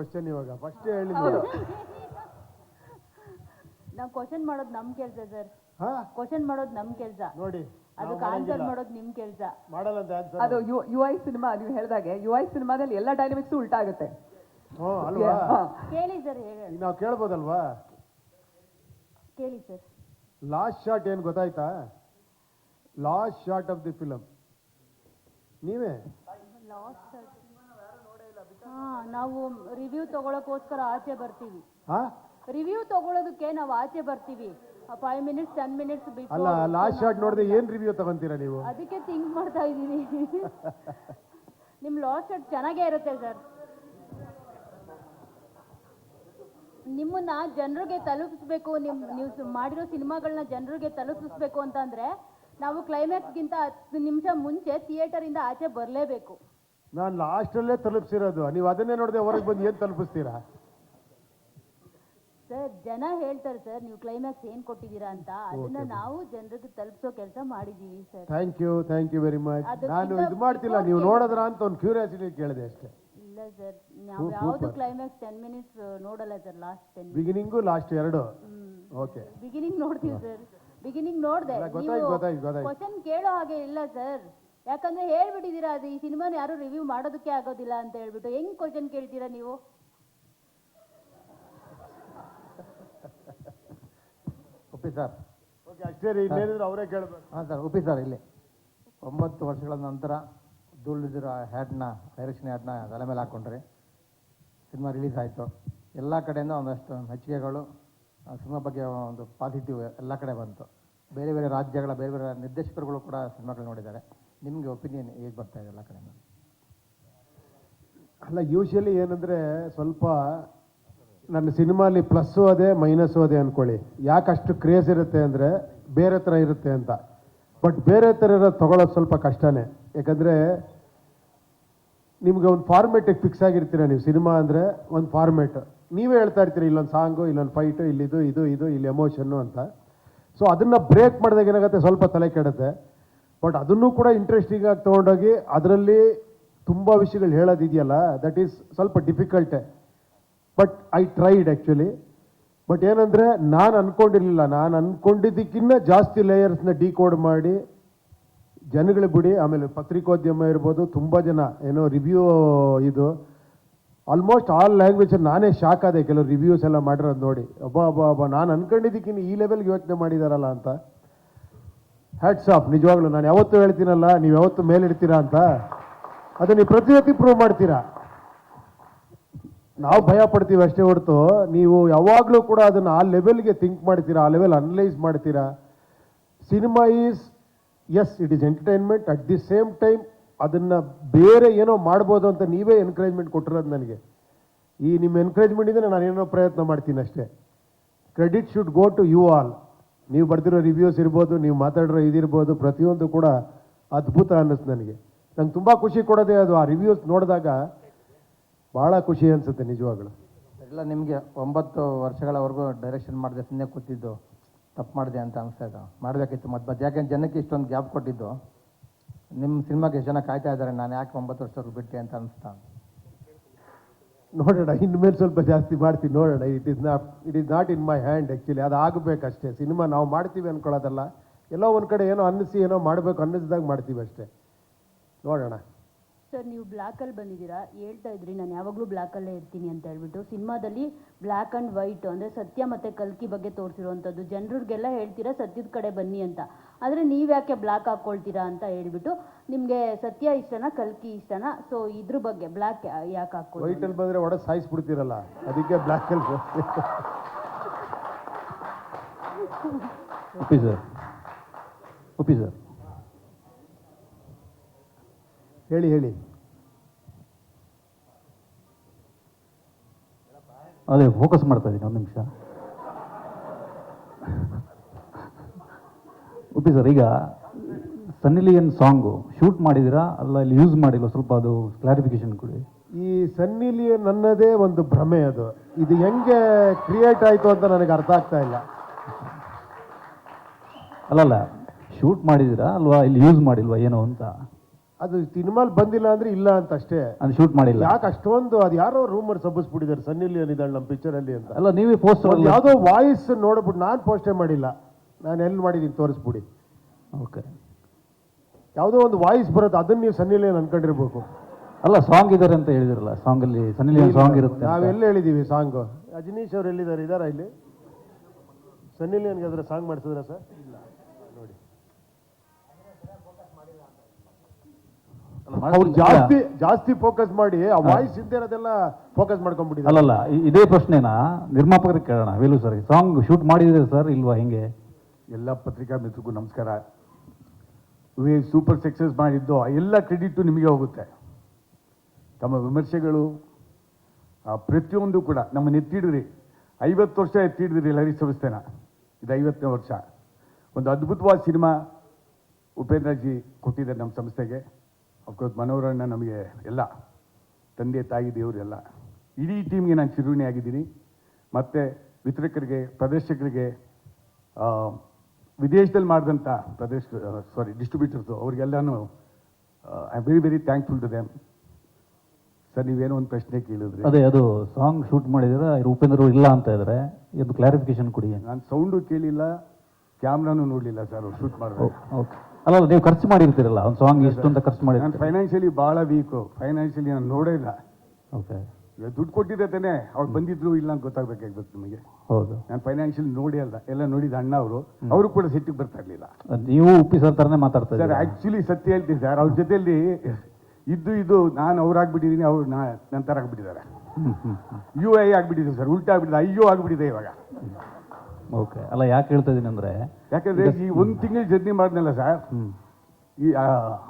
Question ಇವಾಗ. First ಹೇಳಿದ್ರು ನಾವು ಕ್ವಶನ್ ಮಾಡೋದು ನಮ್ ಕೆಲ್ಸ ಸರ್. ಹಾ? ಕ್ವಶನ್ ಮಾಡೋದು ನಮ್ ಕೆಲ್ಸ. ನೋಡಿ ಅದಕ್ಕೆ ಆನ್ಸರ್ ಮಾಡೋದು ನಿಮ್ ಕೆಲ್ಸ. ಮಾಡಲ್ಲ ಅಂತ ಆನ್ಸರ್ ಅದು ಯು ಯು ಐ ಸಿನಿಮಾ ನೀವು ಹೇಳ್ದಾಗೆ ಯು ಐ ಸಿನಿಮಾದಲ್ಲಿ ಎಲ್ಲ ಡೈನಮಿಕ್ಸ್ ಉಲ್ಟಾ ಆಗುತ್ತೆ. ಹ್ಞೂ ಅಲ್ವಾ? ಹಾ. ಕೇಳಿ ಸರ್ ಹೇಳಿ. ಈಗ ನಾವು ಕೇಳ್ಬೋದಲ್ವಾ? ಕೇಳಿ ಸರ್. ಲಾಸ್ಟ್ ಶಾಟ್ ಏನು ಗೊತ್ತಾಯ್ತಾ? Last shot of the film ನೀವೇ? ಲಾಸ್ಟ್ ಹಾ ನಾವು ರಿವ್ಯೂ ತಗೊಳಕೋಸ್ಕರ ಆಚೆ ಬರ್ತೀವಿ. ಹಾ ರಿವ್ಯೂ ತಗೊಳೋದಕ್ಕೆ ನಾವು ಆಚೆ ಬರ್ತೀವಿ. ಫೈವ್ ಮಿನಿಟ್ಸ್ ಟೆನ್ ಮಿನಿಟ್ಸ್ ಅಲ್ಲ ಲಾಸ್ಟ್ ಶಾಟ್ ನೋಡಿದ್ರೆ ಏನ್ ರಿವ್ಯೂ ತಗೊಂತೀರಾ ನೀವು? ಅದಕ್ಕೆ ಥಿಂಕ್ ಮಾಡ್ತಾ ಇದ್ದೀನಿ. ನಿಮ್ ಲಾಸ್ಟ್ ಶಾಟ್ ಚೆನ್ನಾಗೇ ಇರುತ್ತೆ ಸರ್ ನಿಮ್ಮನ್ನ ಜನರಿಗೆ ತಲುಪಿಸ್ಬೇಕು ನಿಮ್ ನೀವು ಮಾಡಿರೋ ಸಿನಿಮಾಗಳನ್ನ ಜನರಿಗೆ ತಲುಪಿಸ್ಬೇಕು ಅಂತಂದ್ರೆ ನಾವು ಕ್ಲೈಮ್ಯಾಕ್ಸ್ಗಿಂತ ಹತ್ತು ನಿಮಿಷ ಮುಂಚೆ ಥಿಯೇಟರ್ ಇಂದ ಆಚೆ ಬರಲೇಬೇಕು. ನಾನು ಲಾಸ್ಟಲ್ಲೇ ತಲುಪಿಸಿರೋದು. ನೀವು ಅದನ್ನೇ ನೋಡಿದೆ ಹೊರಗೆ ಬಂದು ಏನು ತಲುಪಿಸ್ತೀರಾ? ಸರ್ ಜನ ಹೇಳ್ತಾರೆ ಸರ್ ನೀವು ಕ್ಲೈಮ್ಯಾಕ್ಸ್ ಏನ್ ಕೊಟ್ಟಿದ್ದೀರಾ ಅಂತ. ಅದನ್ನ ನಾವು ಜನರಿಗೆ ತಲುಪಿಸೋ ಕೆಲಸ ಮಾಡಿದೀವಿ sir thank you thank you very much ಅದಕ್ಕಿಂತ ನಾನು ಇದು ಮಾಡ್ತಿಲ್ಲ ನೀವು ನೋಡಿದ್ರ ಅಂತ ಒಂದು ಕ್ಯೂರಿಯಾಸಿಟಿ ಕೇಳಿದೆ ಅಷ್ಟೇ. ಇಲ್ಲ ಸರ್ ನಾವು ಯಾವುದು ಕ್ಲೈಮ್ಯಾಕ್ಸ್ ಟೆನ್ ಮಿನಿಟ್ಸ್ ನೋಡಲ್ಲ sir last ten beginning last ಎರಡು. ಓಕೆ ಬಿಗಿನಿಂಗ್ ನೋಡ್ತೀವಿ ಸರ್ ಬಿಗಿನಿಂಗ್ ನೋಡ್ದೆ. ಇಲ್ಲ, ಗೊತ್ತಾಯ್ತು, ಗೊತ್ತಾಯ್ತು, ಗೊತ್ತಾಯ್ತು. ಕ್ವಶನ್ ಕೇಳೋ ಹಾಗೆ ಇಲ್ಲ ಸರ್ ಯಾಕಂದ್ರೆ ಹೇಳ್ಬಿಟ್ಟಿದ್ದೀರಾ ಅದು ಈ ಸಿನಿಮಾನ ಯಾರು ರಿವ್ಯೂ ಮಾಡೋದಕ್ಕೆ ಆಗೋದಿಲ್ಲ ಅಂತ ಹೇಳ್ಬಿಟ್ಟು. ಹೆಂಗ್ ಕ್ವಶನ್ ಕೇಳ್ತೀರಾ ನೀವು? ಉಪ್ಪಿ ಸರ್. ಓಕೆ ಅಷ್ಟೇ ರೀ ಇನ್ನೇನಿದ್ರು ಅವರೇ ಕೇಳಬೇಕು. ಹಾಂ ಸರ್ ಉಪ್ಪಿ ಸರ್ ಇಲ್ಲಿ. ಒಂಬತ್ತು ವರ್ಷಗಳ ನಂತರ ದುಳ್ಳಿದಿರೋ ಹ್ಯಾಡ್ನ ಡೈರೆಕ್ಷನ್ ಹ್ಯಾಡ್ನ ತಲೆ ಮೇಲೆ ಹಾಕ್ಕೊಂಡ್ರಿ ಸಿನಿಮಾ ರಿಲೀಸ್ ಆಯಿತು. ಎಲ್ಲ ಕಡೆಯಿಂದ ಒಂದಷ್ಟು ಮೆಚ್ಚುಗೆಗಳು ಆ ಸಿನಿಮಾ ಬಗ್ಗೆ ಒಂದು ಪಾಸಿಟಿವ್ ಎಲ್ಲ ಕಡೆ ಬಂತು. ಬೇರೆ ಬೇರೆ ರಾಜ್ಯಗಳ ಬೇರೆ ಬೇರೆ ನಿರ್ದೇಶಕರುಗಳು ಕೂಡ ಸಿನಿಮಾಗಳು ನೋಡಿದ್ದಾರೆ. ನಿಮಗೆ ಒಪಿನಿಯನ್ ಹೇಗೆ ಬರ್ತಾ ಇದೆ ಎಲ್ಲ ಕಡೆಯಿಂದ ಅಲ್ಲ ಯೂಶಲಿ ಏನಂದರೆ ಸ್ವಲ್ಪ ನನ್ನ ಸಿನಿಮಾಲಿ ಪ್ಲಸ್ಸು ಅದೇ ಮೈನಸ್ಸು ಅದೇ ಅಂದ್ಕೊಳ್ಳಿ ಯಾಕೆ ಅಷ್ಟು ಕ್ರೇಜ್ ಇರುತ್ತೆ ಅಂದರೆ ಬೇರೆ ಥರ ಇರುತ್ತೆ ಅಂತ. ಬಟ್ ಬೇರೆ ಥರ ಇರೋದು ತಗೊಳ್ಳೋದು ಸ್ವಲ್ಪ ಕಷ್ಟನೇ. ಯಾಕಂದರೆ ನಿಮಗೆ ಒಂದು ಫಾರ್ಮೇಟಿಗೆ ಫಿಕ್ಸ್ ಆಗಿರ್ತೀರ ನೀವು ಸಿನಿಮಾ ಅಂದರೆ ಒಂದು ಫಾರ್ಮೇಟ್ ನೀವೇ ಹೇಳ್ತಾ ಇರ್ತೀರಿ, ಇಲ್ಲೊಂದು ಸಾಂಗು ಇಲ್ಲೊಂದು ಫೈಟು ಇಲ್ಲಿದು, ಇದು ಇದು, ಇಲ್ಲಿ ಎಮೋಷನ್ನು ಅಂತ. ಸೊ ಅದನ್ನು ಬ್ರೇಕ್ ಮಾಡಿದಾಗ ಏನಾಗುತ್ತೆ? ಸ್ವಲ್ಪ ತಲೆ ಕೆಡುತ್ತೆ. ಬಟ್ ಅದನ್ನು ಕೂಡ ಇಂಟ್ರೆಸ್ಟಿಂಗ್ ಆಗಿ ತೊಗೊಂಡೋಗಿ ಅದರಲ್ಲಿ ತುಂಬ ವಿಷಯಗಳು ಹೇಳೋದಿದೆಯಲ್ಲ ದಟ್ ಈಸ್ ಸ್ವಲ್ಪ ಡಿಫಿಕಲ್ಟೆ but I tried actually but ಏನಂದರೆ ನಾನು ಅಂದ್ಕೊಂಡಿರಲಿಲ್ಲ ನಾನು ಅಂದ್ಕೊಂಡಿದ್ದಕ್ಕಿಂತ ಜಾಸ್ತಿ ಲೇಯರ್ಸ್ನ ಡಿಕೋಡ್ ಮಾಡಿ ಜನಗಳು ಬಿಡಿ, ಆಮೇಲೆ ಪತ್ರಿಕೋದ್ಯಮ ಇರ್ಬೋದು, ತುಂಬ ಜನ, ಏನೋ ರಿವ್ಯೂ ಇದು. ಆಲ್ಮೋಸ್ಟ್ ಆಲ್ ಲ್ಯಾಂಗ್ವೇಜ್ ನಾನೇ ಶಾಕ್ ಆದೆ ಕೆಲವು ರಿವ್ಯೂಸ್ ಎಲ್ಲ ಮಾಡಿರೋದು ನೋಡಿ. ಒಬ್ಬ ಒಬ್ಬ ಒಬ್ಬ ನಾನು ಅಂದ್ಕೊಂಡಿದ್ದಕ್ಕಿಂತ ಈ ಲೆವೆಲ್ಗೆ ಯೋಚನೆ ಮಾಡಿದಾರಲ್ಲ ಅಂತ. ಹ್ಯಾಟ್ಸ್ ಆಫ್ ನಿಜವಾಗ್ಲೂ. ನಾನು ಯಾವತ್ತೂ ಹೇಳ್ತೀನಲ್ಲ, ನೀವು ಯಾವತ್ತೂ ಮೇಲಿಡ್ತೀರಾ ಅಂತ. ಅದು ನೀವು ಪ್ರತಿಯೊತ್ತಿ ಪ್ರೂವ್ ಮಾಡ್ತೀರಾ. ನಾವು ಭಯ ಪಡ್ತೀವಿ ಅಷ್ಟೇ ಹೊರತು. ನೀವು ಯಾವಾಗಲೂ ಕೂಡ ಅದನ್ನು ಆ ಲೆವೆಲ್ಗೆ ಥಿಂಕ್ ಮಾಡ್ತೀರಾ, ಆ ಲೆವೆಲ್ ಅನಲೈಸ್ ಮಾಡ್ತೀರಾ. Cinema is as it is entertainment at the same time ಅದನ್ನು ಬೇರೆ ಏನೋ ಮಾಡ್ಬೋದು ಅಂತ ನೀವೇ ಎನ್ಕರೇಜ್ಮೆಂಟ್ ಕೊಟ್ಟಿರೋದು ನನಗೆ. ಈ ನಿಮ್ಮ ಎನ್ಕರೇಜ್ಮೆಂಟಿಂದ ನಾನು ಏನೋ ಪ್ರಯತ್ನ ಮಾಡ್ತೀನಿ ಅಷ್ಟೇ. Credit should go to you all ನೀವು ಬರ್ತಿರೋ ರಿವ್ಯೂಸ್ ಇರ್ಬೋದು, ನೀವು ಮಾತಾಡಿರೋ ಇದಿರ್ಬೋದು, ಪ್ರತಿಯೊಂದು ಕೂಡ ಅದ್ಭುತ ಅನ್ನಿಸ್ತು ನನಗೆ. ನಂಗೆ ತುಂಬ ಖುಷಿ ಕೊಡೋದೇ ಅದು ಆ ರಿವ್ಯೂಸ್ ನೋಡಿದಾಗ ಭಾಳ ಖುಷಿ ಅನಿಸುತ್ತೆ ನಿಜವಾಗ್ಲೂ. ಎಲ್ಲ ನಿಮಗೆ ಒಂಬತ್ತು ವರ್ಷಗಳವರೆಗೂ ಡೈರೆಕ್ಷನ್ ಮಾಡಿದೆ ಸುಮ್ಮನೆ ಕೂತಿದ್ದು, ತಪ್ಪು ಮಾಡಿದೆ ಅಂತ ಅನಿಸ್ತಾ ಇದೆ ಮಾಡಬೇಕಿತ್ತು ಮತ್ತೆ ಮತ್ತೆ ಯಾಕೆ ಜನಕ್ಕೆ ಇಷ್ಟೊಂದು ಗ್ಯಾಪ್ ಕೊಟ್ಟಿದ್ದು. ನಿಮ್ಮ ಸಿನಿಮಾಗೆ ಜನ ಕಾಯ್ತಾ ಇದ್ದಾರೆ, ನಾನು ಯಾಕೆ ಒಂಬತ್ತು ವರ್ಷವರೆಗೂ ಬಿಟ್ಟೆ ಅಂತ ಅನಿಸ್ತಾ ನೋಡೋಣ, ಇನ್ಮೇಲೆ ಸ್ವಲ್ಪ ಜಾಸ್ತಿ ಮಾಡ್ತೀನಿ, ನೋಡೋಣ. It is not it is not in my hand actually ಅದು ಆಗಬೇಕಷ್ಟೇ. ಸಿನಿಮಾ ನಾವು ಮಾಡ್ತೀವಿ ಅನ್ಕೊಳ್ಳೋದಲ್ಲ. ಎಲ್ಲೋ ಒಂದು ಕಡೆ ಏನೋ ಅನ್ನಿಸಿ, ಏನೋ ಮಾಡಬೇಕು ಅನ್ನಿಸ್ದಾಗ ಮಾಡ್ತೀವಿ ಅಷ್ಟೇ. ನೋಡೋಣ. ಸರ್, ನೀವು ಬ್ಲ್ಯಾಕಲ್ಲಿ ಬಂದಿದ್ದೀರಾ? ಹೇಳ್ತಾ ಇದ್ರಿ, ನಾನು ಯಾವಾಗಲೂ ಬ್ಲ್ಯಾಕಲ್ಲೇ ಇರ್ತೀನಿ ಅಂತ ಹೇಳ್ಬಿಟ್ಟು. ಸಿನಿಮಾದಲ್ಲಿ ಬ್ಲ್ಯಾಕ್ ಆ್ಯಂಡ್ ವೈಟ್ ಅಂದರೆ ಸತ್ಯ ಮತ್ತು ಕಲ್ಕಿ ಬಗ್ಗೆ ತೋರಿಸಿರುವಂಥದ್ದು ಜನರಿಗೆಲ್ಲ ಹೇಳ್ತೀರಾ, ಸತ್ಯದ ಕಡೆ ಬನ್ನಿ ಅಂತ. ಆದರೆ ನೀವ್ಯಾಕೆ ಬ್ಲ್ಯಾಕ್ ಹಾಕ್ಕೊಳ್ತೀರಾ ಅಂತ ಹೇಳ್ಬಿಟ್ಟು ನಿಮಗೆ ಸತ್ಯ ಇಷ್ಟನಾ, ಕಲ್ಕಿ ಇಷ್ಟನಾ? ಸೊ ಇದ್ರ ಬಗ್ಗೆ ಬ್ಲ್ಯಾಕ್ ಯಾಕೆ ಹಾಕ್ಕೊಳ್ಳಿ ವೈಟಲ್ಲಿ ಬಂದರೆ ಒಡೆ ಸಾಯಿಸ್ಬಿಡ್ತೀರಲ್ಲ, ಅದಕ್ಕೆ ಬ್ಲ್ಯಾಕಲ್ಲಿ ಉಪ್ಪಿ ಸರ್. ಉಪ್ಪಿ ಸರ್. ಹೇಳಿ ಹೇಳಿ. ಅದೇ ಫೋಕಸ್ ಮಾಡ್ತಾ ಇದ್ದೀನಿ ಒಂದು ನಿಮಿಷ. ಉಪ್ಪಿ ಸರ್ ಈಗ ಸನ್ನಿಲಿಯನ್ ಸಾಂಗು ಶೂಟ್ ಮಾಡಿದಿರಾ ಅಲ್ಲ ಇಲ್ಲಿ ಯೂಸ್ ಮಾಡಿಲ್ಲ ಸ್ವಲ್ಪ ಅದು ಕ್ಲಾರಿಫಿಕೇಶನ್ ಕೊಡಿ. ಈ ಸನ್ನಿಲಿಯನ್ ಅನ್ನೋದೇ ಒಂದು ಭ್ರಮೆ ಅದು. ಇದು ಹೆಂಗೆ ಕ್ರಿಯೇಟ್ ಆಯಿತು ಅಂತ ನನಗೆ ಅರ್ಥ ಆಗ್ತಾ ಇಲ್ಲ. ಅಲ್ಲಲ್ಲ ಶೂಟ್ ಮಾಡಿದಿರಾ ಅಲ್ವಾ? ಇಲ್ಲಿ ಯೂಸ್ ಮಾಡಿಲ್ವಾ? ಏನೋ ಅಂತ. ಅದು ಸಿನಿಮಾಲ್ ಬಂದಿಲ್ಲ ಅಂದ್ರೆ ಇಲ್ಲ ಅಂತ ಅಷ್ಟೇ ಅದು ಶೂಟ್ ಮಾಡಿಲ್ಲ. ಯಾಕೆ ಅಷ್ಟೊಂದು ಅದು ಯಾರೋ ರೂಮರ್ ಸಬ್ಬಿಸ್ಬಿಟ್ಟಿದ್ದಾರೆ ಸನ್ನಿಲಿಯನ್ ಇದ್ದಾಳೆ ನಮ್ಮ ಪಿಕ್ಚರಲ್ಲಿ ಅಂತ. ಅಲ್ಲ ನೀವೇ ಪೋಸ್ಟ್ ಯಾವುದೋ ಯಾವ್ದೋ ವಾಯ್ಸ್ ನೋಡ್ಬಿಟ್ಟು ನಾನು ಪೋಸ್ಟೇ ಮಾಡಿಲ್ಲ. ನಾನು ಎಲ್ಲಿ ಮಾಡಿದ್ದೀನಿ ತೋರಿಸ್ಬಿಡಿ. ಓಕೆ ಯಾವುದೋ ಒಂದು ವಾಯ್ಸ್ ಬರುತ್ತೆ ಅದನ್ನ ನೀವು ಸನ್ನಿ ಲಿಯೋನ್ ಅನ್ಕೊಂಡಿರ್ಬೇಕು. ಅಲ್ಲ ಸಾಂಗ್ ಇದಾರೆ ಅಂತ ಹೇಳಿದಿರಲ್ಲ ಸಾಂಗ್ ಅಲ್ಲಿ ಸನ್ನಿ ಲಿಯೋನ್ ಸಾಂಗ್ ಇರುತ್ತೆ. ನಾವೆಲ್ಲ ಹೇಳಿದೀವಿ ಸಾಂಗ್ ಅಜನೀಶ್ ಅವ್ರು ಎಲ್ಲಿದ್ದಾರೆ? ಇದ್ದಾರಾ ಇಲ್ಲಿ? ಸನ್ನಿ ಲಿಯೋನ್ಗೆ ಅದರ ಸಾಂಗ್ ಮಾಡಿಸಿದ್ರ ಸರ್? ನೋಡಿ. ಅವ್ರು ಜಾಸ್ತಿ ಜಾಸ್ತಿ ಫೋಕಸ್ ಮಾಡಿ ಆ ವಾಯ್ಸ್ ಇದ್ದೇ ಇರೋದೆಲ್ಲ ಫೋಕಸ್ ಮಾಡ್ಕೊಂಡ್ಬಿಟ್ಟಿದ್ದಾರೆ. ಅಲ್ಲಲ್ಲ ಇದೇ ಪ್ರಶ್ನೆನಾ ನಿರ್ಮಾಪಕರಿಗೆ ಕೇಳೋಣ ವೇಲು ಸರ್ ಸಾಂಗ್ ಶೂಟ್ ಮಾಡಿದ್ರೆ ಸರ್ ಇಲ್ವಾ ಹೆಂಗೆ? ಎಲ್ಲ ಪತ್ರಿಕಾ ಮಿತ್ರಕ್ಕೂ ನಮಸ್ಕಾರ. ವಿ ಸೂಪರ್ ಸಕ್ಸಸ್ ಮಾಡಿದ್ದು ಎಲ್ಲ ಕ್ರೆಡಿಟು ನಿಮಗೆ ಹೋಗುತ್ತೆ. ತಮ್ಮ ವಿಮರ್ಶೆಗಳು ಪ್ರತಿಯೊಂದು ಕೂಡ ನಮ್ಮನ್ನು ಎತ್ತಿಡಿದ್ರಿ ಐವತ್ತು ವರ್ಷ ಎತ್ತಿಡಿದ್ರಿ ಲಹರಿ ಸಂಸ್ಥೆನ. ಇದು ಐವತ್ತನೇ ವರ್ಷ. ಒಂದು ಅದ್ಭುತವಾದ ಸಿನಿಮಾ ಉಪೇಂದ್ರಜಿ ಕೊಟ್ಟಿದ್ದಾರೆ ನಮ್ಮ ಸಂಸ್ಥೆಗೆ. ಅಫ್ಕೋರ್ಸ್ ಮನೋರಣ್ಣ ನಮಗೆ ಎಲ್ಲ, ತಂದೆ, ತಾಯಿ, ದೇವರೆಲ್ಲ. ಇಡೀ ಟೀಮ್ಗೆ ನಾನು ಚಿರುಣಿ ಆಗಿದ್ದೀನಿ ಮತ್ತು ವಿತರಕರಿಗೆ, ಪ್ರದರ್ಶಕರಿಗೆ ವಿದೇಶದಲ್ಲಿ ಮಾಡಿದಂಥ ಪ್ರದೇಶ sorry distributors ಅವ್ರಿಗೆಲ್ಲನೂ I am very very thankful to them sir ನೀವೇನೋ ಒಂದು ಪ್ರಶ್ನೆ ಕೇಳಿದ್ರಿ. ಅದೇ ಅದು ಸಾಂಗ್ ಶೂಟ್ ಮಾಡಿದ್ರೆ ರೂಪೇಂದ್ರ ಇಲ್ಲ ಅಂತ ಇದ್ರೆ. ಇದು ಕ್ಲಾರಿಫಿಕೇಶನ್ ಕೊಡಿ. ನಾನು ಸೌಂಡು ಕೇಳಿಲ್ಲ ಕ್ಯಾಮ್ರಾನು ನೋಡಲಿಲ್ಲ ಸರ್ ಅವ್ರು ಶೂಟ್ ಮಾಡಿದ್ರು ಓಕೆ. ಅಲ್ಲ ಅಲ್ಲ, ನೀವು ಖರ್ಚು ಮಾಡಿರ್ತೀರಲ್ಲ ಒಂದು ಸಾಂಗ್ ಇಷ್ಟು ಅಂತ ಖರ್ಚು ನಾನು ಮಾಡಿರ್ತೀರಿ ಫೈನಾನ್ಷಿಯಲಿ ಭಾಳ ವೀಕು ಫೈನಾನ್ಷಿಯಲಿ ನಾನು ನೋಡೇ ಇಲ್ಲ. ಓಕೆ. ದುಡ್ಡು ಕೊಟ್ಟಿದ್ದೆ ತಾನೆ ಅವ್ರು ಬಂದಿದ್ರು ಇಲ್ಲ ಅಂತ ಗೊತ್ತಾಗಬೇಕಾಗ್ಬೇಕು ನಿಮಗೆ. ಹೌದು. ನಾನು ಫೈನಾನ್ಷಿಯಲ್ ನೋಡಿ ಅಲ್ಲ ಎಲ್ಲ ನೋಡಿದ ಅಣ್ಣ ಅವರು ಅವರು ಕೂಡ ಸಿಟ್ಟಿಗೆ ಬರ್ತಾ ಇರಲಿಲ್ಲ. ನೀವು ಉಪ್ಪಿ ಸರ್ ಥರನೇ ಮಾತಾಡ್ತಾ ಸರ್ ಆಕ್ಚುಲಿ ಸತ್ಯ ಹೇಳ್ತೀನಿ ಸರ್ ಅವ್ರ ಜೊತೆಯಲ್ಲಿ ಇದ್ದು ಇದು ನಾನು ಅವ್ರಾಗ್ಬಿಟ್ಟಿದ್ದೀನಿ ಅವ್ರು ನಾ ನಂತರ ಆಗ್ಬಿಟ್ಟಿದ್ದಾರೆ. ಯು ಐ ಆಗ್ಬಿಟ್ಟಿದೆ ಸರ್ ಉಲ್ಟಾ ಆಗ್ಬಿಟ್ಟಿದೆ ಅಯ್ಯೋ ಆಗ್ಬಿಟ್ಟಿದೆ ಇವಾಗ. ಓಕೆ ಅಲ್ಲ ಯಾಕೆ ಹೇಳ್ತಾ ಇದ್ದೀನಿ ಅಂದ್ರೆ ಯಾಕಂದ್ರೆ ಈ ಒಂದು ತಿಂಗಳು ಜರ್ನಿ ಮಾಡಿದ್ನಲ್ಲ ಸರ್ ಈ,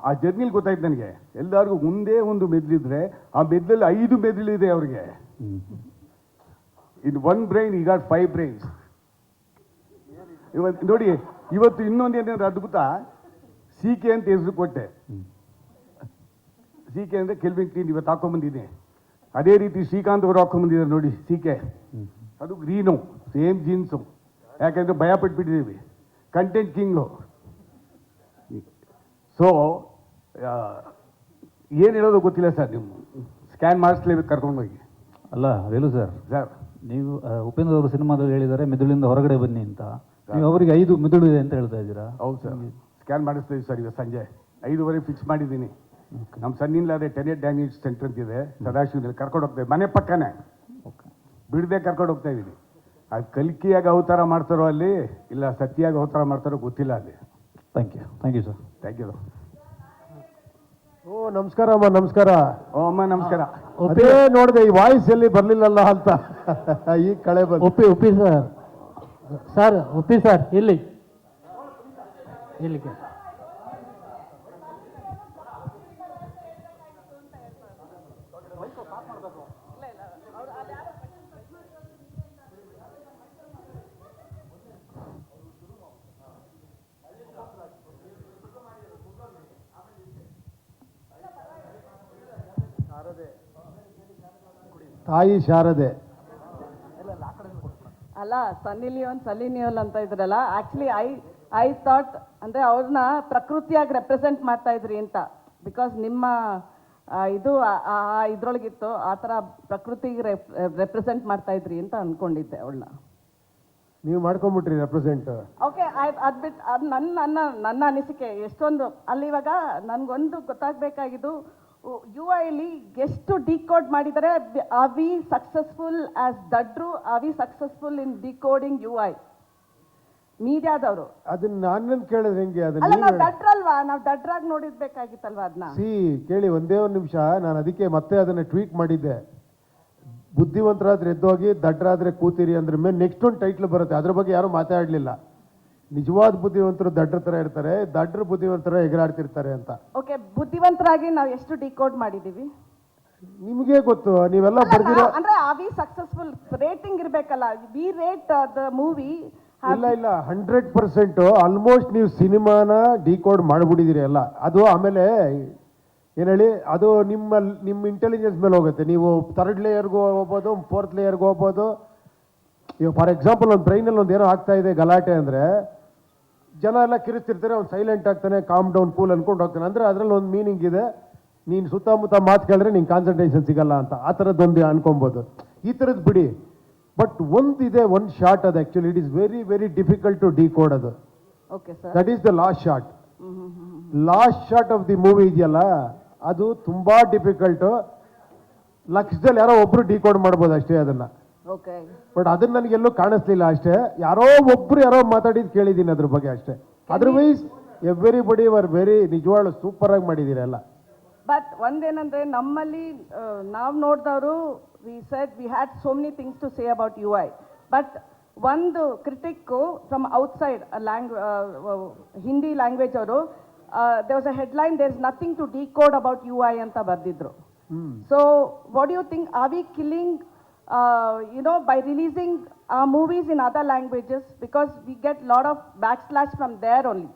ಆ- ಜರ್ನಿಲಿ ಗೊತ್ತಾಯ್ತು ನನಗೆ. ಎಲ್ಲರಿಗೂ ಒಂದೇ ಒಂದು ಮೆದ್ಲಿದ್ರೆ ಆ ಮೆದ್ಲಲ್ಲಿ ಐದು ಮೆದ್ಲಿದೆ ಅವ್ರಿಗೆ. ಇನ್ ಒನ್ ಬ್ರೈನ್ ಈಗ ಫೈವ್ ಬ್ರೈನ್ಸ್ ನೋಡಿ, ಇವತ್ತು ಇನ್ನೊಂದು ಏನಂದ್ರೆ ಅದ್ಭುತ. ಸಿ ಕೆ ಅಂತ ಹೆಸರು ಕೊಟ್ಟೆ. ಸಿ ಕೆ ಅಂದರೆ ಕೆಲ್ವಿನ್ ಕ್ಲೀನ್ ಇವತ್ತು ಹಾಕೊಂಬಂದಿದ್ದೀನಿ ಅದೇ ರೀತಿ ಶ್ರೀಕಾಂತ್ ಅವರು ಹಾಕೊಂಬಂದಿದ್ದಾರೆ ನೋಡಿ ಸಿ ಕೆ ಅದು ಗ್ರೀನು ಸೇಮ್ ಜೀನ್ಸು ಯಾಕೆಂದ್ರೆ ಭಯ ಪಟ್ಬಿಟ್ಟಿದ್ದೀವಿ ಕಂಟೆಂಟ್ ಕಿಂಗು ಸೊ ಏನು ಹೇಳೋದು ಗೊತ್ತಿಲ್ಲ ಸರ್ ನೀವು ಸ್ಕ್ಯಾನ್ ಮಾಡಿಸ್ಲೇಬೇಕು ಕರ್ಕೊಂಡೋಗಿ. ಅಲ್ಲ ವೇಲು ಸರ್ ಸರ್ ನೀವು ಉಪೇಂದ್ರ ಅವರು ಸಿನಿಮಾದಲ್ಲಿ ಹೇಳಿದ್ದಾರೆ ಮೆದುಳಿಂದ ಹೊರಗಡೆ ಬನ್ನಿ ಅಂತ. ನೀವು ಅವರಿಗೆ ಐದು ಮೆದುಳು ಇದೆ ಅಂತ ಹೇಳ್ತಾ ಇದ್ದೀರಾ? ಹೌದು ಸರ್ ಸ್ಕ್ಯಾನ್ ಮಾಡಿಸ್ತೀವಿ ಸರ್ ಇವತ್ತು ಸಂಜೆ. ಐದುವರೆಗೆ ಫಿಕ್ಸ್ ಮಾಡಿದ್ದೀನಿ. ನಮ್ಮ ಸಣ್ಣಿಲ್ಲಾದ್ರೆ ಟೆನೆಟ್ ಡ್ಯಾಮೇಜ್ ಸೆಂಟರ್ ಅಂತಿದೆ ಸದಾಶಿವನಲ್ಲಿ ಕರ್ಕೊಂಡು ಹೋಗ್ತಾ ಮನೆ ಪಕ್ಕನೇ. ಬಿಡದೆ ಕರ್ಕೊಂಡು ಹೋಗ್ತಾ ಇದ್ದೀನಿ. ಅದು ಕಲ್ಕಿಯಾಗಿ ಅವತಾರ ಮಾಡ್ತಾರೋ ಅಲ್ಲಿ ಇಲ್ಲ ಸತ್ಯಾಗಿ ಅವತಾರ ಮಾಡ್ತಾರೋ ಗೊತ್ತಿಲ್ಲ ಅಲ್ಲಿ. Thank you thank you sir thank you ಓ ನಮಸ್ಕಾರ ಅಮ್ಮ ನಮಸ್ಕಾರ. ಓ ಅಮ್ಮ ನಮಸ್ಕಾರ. ಅದೇ ನೋಡಿದೆ ಈ ವಾಯ್ಸ್ ಎಲ್ಲಿ ಬರ್ಲಿಲ್ಲಲ್ಲ ಅಂತ. ಈಗ ಕಳೆ ಬಂದು. ಒಪ್ಪಿ ಉಪ್ಪಿ ಸರ್ ಸರ್ ಒಪ್ಪಿ ಸರ್ ಇಲ್ಲಿ. ಇಲ್ಲಿಗೆ ತಾಯಿ ಶಾರದೆ. ಅಲ್ಲ ಸನ್ನಿ ಲಿಯೋನ್ ಸಲಿ ಲಿಯೋನ್ ಅಂತ ಇದ್ರಲ್ಲ ಆಕ್ಚುಲಿ ಐ ಐ ಥಾಟ್ ಅಂದ್ರೆ ಅವ್ರನ್ನ ಪ್ರಕೃತಿಯಾಗಿ ರೆಪ್ರೆಸೆಂಟ್ ಮಾಡ್ತಾ ಇದ್ರಿ ಅಂತ. ಬಿಕಾಸ್ ನಿಮ್ಮ ಇದು ಇದ್ರೊಳಗಿತ್ತು ಆ ಥರ ಪ್ರಕೃತಿಗೆ ರೆಪ್ರೆಸೆಂಟ್ ಮಾಡ್ತಾ ಇದ್ರಿ ಅಂತ ಅನ್ಕೊಂಡಿದ್ದೆ ಅವಳನ್ನ ನೀವು ಮಾಡ್ಕೊಂಬಿಟ್ರಿ ರೆಪ್ರೆಸೆಂಟ್ ಓಕೆ ಅದು ಬಿಟ್ಟು ಅದು ನನ್ನ ನನ್ನ ನನ್ನ ಅನಿಸಿಕೆ ಎಷ್ಟೊಂದು ಅಲ್ಲಿ ಇವಾಗ ನನಗೊಂದು ಗೊತ್ತಾಗಬೇಕಾಗಿದ್ದು ಯು ಐಲಿ ಎಷ್ಟು ಡಿಕೋಡ್ ಮಾಡಿದರೆ ಆರ್ ವಿ ಸಕ್ಸಸ್ಫುಲ್ ಆಸ್ ದಡ್ರು? ಅವಿ we successful in decoding U I ಮೀಡಿಯಾದವರು. ಅದನ್ನ ನಾನು ಕೇಳಿದ್ರೆ ಹೆಂಗೆ? ಅದನ್ನ ಅಲ್ಲ ನಾವು ನೀವೇ- ದಡ್ರಲ್ವಾ? ನಾವು ದಡ್ರಾಗಿ ನೋಡಿರ್ಬೇಕಾಗಿತ್ತಲ್ವಾ ಅದನ್ನ ಸಿ ಕೇಳಿ ಒಂದೇ ಒಂದು ನಿಮಿಷ. ನಾನು ಅದಕ್ಕೆ ಮತ್ತೆ ಅದನ್ನ ಟ್ವೀಟ್ ಮಾಡಿದ್ದೆ. ಬುದ್ಧಿವಂತರಾದ್ರೆ ಎದ್ದೋಗಿ ದಡ್ಡರಾದ್ರೆ ಕೂತಿರಿ ಅಂದ್ರೆ ಮೇಲೆ ನೆಕ್ಸ್ಟ್ ಒಂದು ಟೈಟ್ಲ್ ಬರುತ್ತೆ. ಅದ್ರ ಬಗ್ಗೆ ಯಾರು ಮಾತಾಡಲಿಲ್ಲ. ನಿಜವಾದ ಬುದ್ಧಿವಂತರು ದಡ್ರ ತರ ಇರ್ತಾರೆ ದಡ್ರ ಬುದ್ಧಿವಂತರ ಎಗರಾಡ್ತಿರ್ತಾರೆ ಅಂತ. ಓಕೆ ಬುದ್ಧಿವಂತರಾಗಿ ನಾವು ಎಷ್ಟು ಡಿಕೋಡ್ ಮಾಡಿದೀವಿ? ನಿಮಗೆ ಗೊತ್ತು ನೀವೆಲ್ಲ ಬರ್ದಿರೋ ಅಂದ್ರೆ ಆ ವಿ ಸಕ್ಸಸ್ಫುಲ್ ರೇಟಿಂಗ್ ಇರಬೇಕಲ್ಲ ವಿ ರೇಟ್ ದ ಮೂವಿ ಇಲ್ಲ ಇಲ್ಲ ಹಂಡ್ರೆಡ್ ಪರ್ಸೆಂಟ್ ಆಲ್ಮೋಸ್ಟ್ ನೀವು ಸಿನಿಮಾನ ಡಿಕೋಡ್ ಮಾಡಿಬಿಟ್ಟಿದ್ದೀರಿ ಎಲ್ಲ. ಅದು ಆಮೇಲೆ ಏನು ಹೇಳಿ ಅದು ನಿಮ್ಮ ನಿಮ್ಮ ಇಂಟೆಲಿಜೆನ್ಸ್ ಮೇಲೆ ಹೋಗುತ್ತೆ. ನೀವು ಥರ್ಡ್ ಲೇಯರ್ಗೂ ಹೋಗ್ಬೋದು ಫೋರ್ತ್ ಲೇಯರ್ಗೂ ಹೋಗ್ಬೋದು. ಈಗ ಫಾರ್ ಎಕ್ಸಾಂಪಲ್ ಒಂದು ಬ್ರೈನಲ್ಲಿ ಒಂದು ಏನೋ ಆಗ್ತಾ ಇದೆ ಗಲಾಟೆ ಅಂದರೆ ಜನ ಎಲ್ಲ ಕಿರಿಸ್ತಿರ್ತಾರೆ ಅವ್ನು ಸೈಲೆಂಟ್ ಆಗ್ತಾನೆ ಕಾಮ್ ಡೌನ್ ಕೂಲ್ ಅನ್ಕೊಂಡು ಹೋಗ್ತಾನೆ. ಅಂದ್ರೆ ಅದರಲ್ಲಿ ಒಂದು ಮೀನಿಂಗ್ ಇದೆ ನೀನು ಸುತ್ತಮುತ್ತ ಮಾತು ಕೇಳಿದ್ರೆ ನಿಂಗೆ ಕಾನ್ಸಂಟ್ರೇಷನ್ ಸಿಗಲ್ಲ ಅಂತ. ಆ ಥರದ್ದೊಂದು ಅನ್ಕೊಬೋದು. ಈ ಥರದ್ದು ಬಿಡಿ. ಬಟ್ ಒಂದಿದೆ ಒಂದು ಶಾರ್ಟ್ ಅದು actually it is very very difficult to decode ಅದು okay sir that is the last shot last shot of the movie ಇದೆಯಲ್ಲ ಅದು ತುಂಬಾ ಡಿಫಿಕಲ್ಟು ಲಕ್ಷದಲ್ಲಿ ಯಾರೋ ಒಬ್ಬರು ಡಿಕೋಡ್ ಮಾಡ್ಬೋದು ಅಷ್ಟೇ ಅದನ್ನ. ಓಕೆ ಬಟ್ ಅದನ್ನ ನನಗೆ ಎಲ್ಲೂ ಕಾಣಿಸ್ಲಿಲ್ಲ ಅಷ್ಟೇ. ಯಾರೋ ಒಬ್ರು ಯಾರೋ ಮಾತಾಡಿದ್ ಕೇಳಿದ್ದೀನಿ ಅದ್ರ ಬಗ್ಗೆ ಅಷ್ಟೇ. ಅದರ್ವೈಸ್ ಎವ್ರಿಬಡಿ ವರ್ ವೆರಿ ನಿಜವಾಗ್ಲು ಸೂಪರ್ ಆಗಿ ಮಾಡಿದಿರಲ್ಲ ಎಲ್ಲ. ಬಟ್ ಒಂದೇನಂದ್ರೆ ನಮ್ಮಲ್ಲಿ ನಾವು ನೋಡಿದವರು we said we had so many things to say about U I but ಒಂದು critic from outside lang Hindi language ಅವರು they was a headline there is nothing to decode about U I ಅಂತ ಬರೆದಿದ್ರು. So what you think are we killing you know by releasing a movies in other languages because we get lot of backlash from there only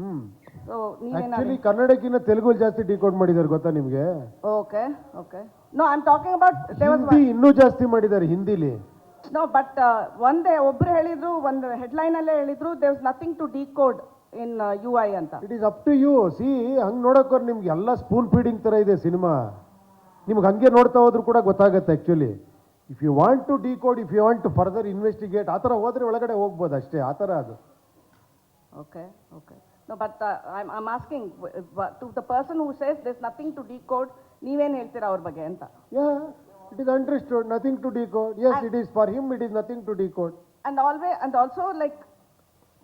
hmm so ನೀವೇನಾದ್ರು actually ಕನ್ನಡಕ್ಕಿಂತ ತೆಲುಗು ಜಾಸ್ತಿ decode ಮಾಡಿದ್ದಾರೆ ಗೊತ್ತಾ ನಿಮ್ಗೆ Okay, okay. No, I'm talking about there was Hindi one. ಇನ್ನೂ ಜಾಸ್ತಿ ಮಾಡಿದ್ದಾರೆ ಹಿಂದಿಲಿ No, but uh, one ಒಬ್ರು ಹೇಳಿದ್ರು ಒಂದು ಹೆಡ್ಲೈನ್ ಅಲ್ಲೇ ಹೇಳಿದ್ರು there was nothing to decode in U I ಅಂತ. It is up to you see ಹಂಗ್ ನೋಡಕ್ಕೋರ್ ನಿಮ್ಗೆ ಎಲ್ಲ ಸ್ಪೂನ್ ಫೀಡಿಂಗ್ ತರ ಇದೆ ಸಿನಿಮಾ. ನಿಮ್ಗೆ ಹಂಗೆ ನೋಡ್ತಾ ಹೋದ್ರು ಕೂಡ ಗೊತ್ತಾಗುತ್ತೆ actually if you want to decode if you want to further investigate ಆ ಥರ ಹೋದ್ರೆ ಒಳಗಡೆ ಹೋಗ್ಬೋದು ಅಷ್ಟೇ ಆ ಥರ ಅದು. Okay okay no but I'm I'm asking to the person who says there's nothing to decode ನೀವೇನು ಹೇಳ್ತೀರಾ ಅವ್ರ ಬಗ್ಗೆ ಅಂತ? Yeah it is understood nothing to decode as it is for him it is nothing to decode always and also like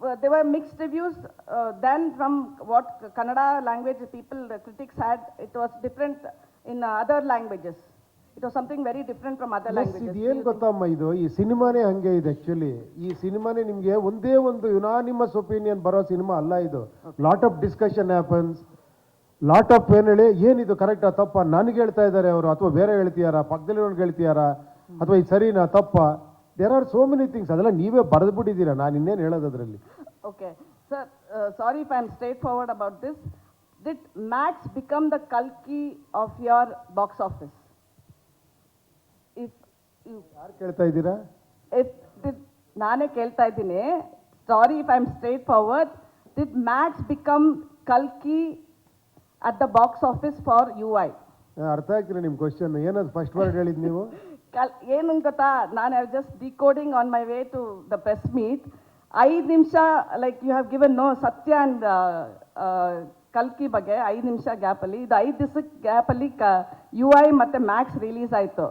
uh, there were mixed reviews uh, then from what Kannada language people the critics had. It was different in other languages it was something very different from other other languages. ಇದು Do ಏನು you ಗೊತ್ತಮ್ಮ ಇದು? ಈ ಸಿನಿಮಾನೇ ಹಂಗೆ ಇದೆ actually ಈ ಸಿನಿಮಾನೇ ನಿಮಗೆ ಒಂದೇ ಒಂದು ಯುನಾನಿಮಸ್ ಒಪಿನಿಯನ್ ಬರೋ ಸಿನಿಮಾ ಅಲ್ಲ ಇದು. Lot of discussion happens lot of ಏನು ಹೇಳಿ ಏನಿದು ಕರೆಕ್ಟಾ ತಪ್ಪ? ನನಗೆ ಹೇಳ್ತಾ ಇದ್ದಾರೆ ಅವರು ಅಥವಾ ಬೇರೆ ಹೇಳ್ತೀಯಾರ? ಪಕ್ಕದಲ್ಲಿರೋರ್ಗೆ ಹೇಳ್ತೀಯಾರ? ಅಥವಾ ಇದು ಸರಿನಾ ತಪ್ಪ? There are so many things ಅದೆಲ್ಲ ನೀವೇ ಬರೆದು ಬಿಟ್ಟಿದ್ದೀರಾ ನಾನು ಇನ್ನೇನು ಹೇಳೋದು ಅದರಲ್ಲಿ? Sir sorry uh, I am straightforward about this. Did Max become the Kalki of your box office? If you, ಯಾರು ಕೇಳ್ತಾ ಇದ್ದೀರಾ? if did, ನಾನೇ ಕೇಳ್ತಾ ಇದ್ದೀನಿ. Sorry if I am straightforward Max become ಕಲ್ಕಿ at the box office for U I ಆ, ಅರ್ಥ ಆಗ್ತಿಲ್ಲ ನಿಮ್ಮ ಕ್ವಶನ್ ಏನದು ಫಸ್ಟ್ ವರ್ಡ್ ಹೇಳಿದ್ ನೀವು? ಕಲ್ ಏನು ಗೊತ್ತಾ? ನಾನು I just decoding on my way to the press meet ಐದು ನಿಮಿಷ like you have given no Satya and ಕಲ್ಕಿ ಬಗ್ಗೆ ಐದು ನಿಮಿಷ ಗ್ಯಾಪಲ್ಲಿ ಇದು ಐದು ದಿವಸಕ್ಕೆ ಗ್ಯಾಪಲ್ಲಿ ಕ ಯು ಐ ಮತ್ತು ಮ್ಯಾಕ್ಸ್ ರಿಲೀಸ್ ಆಯಿತು.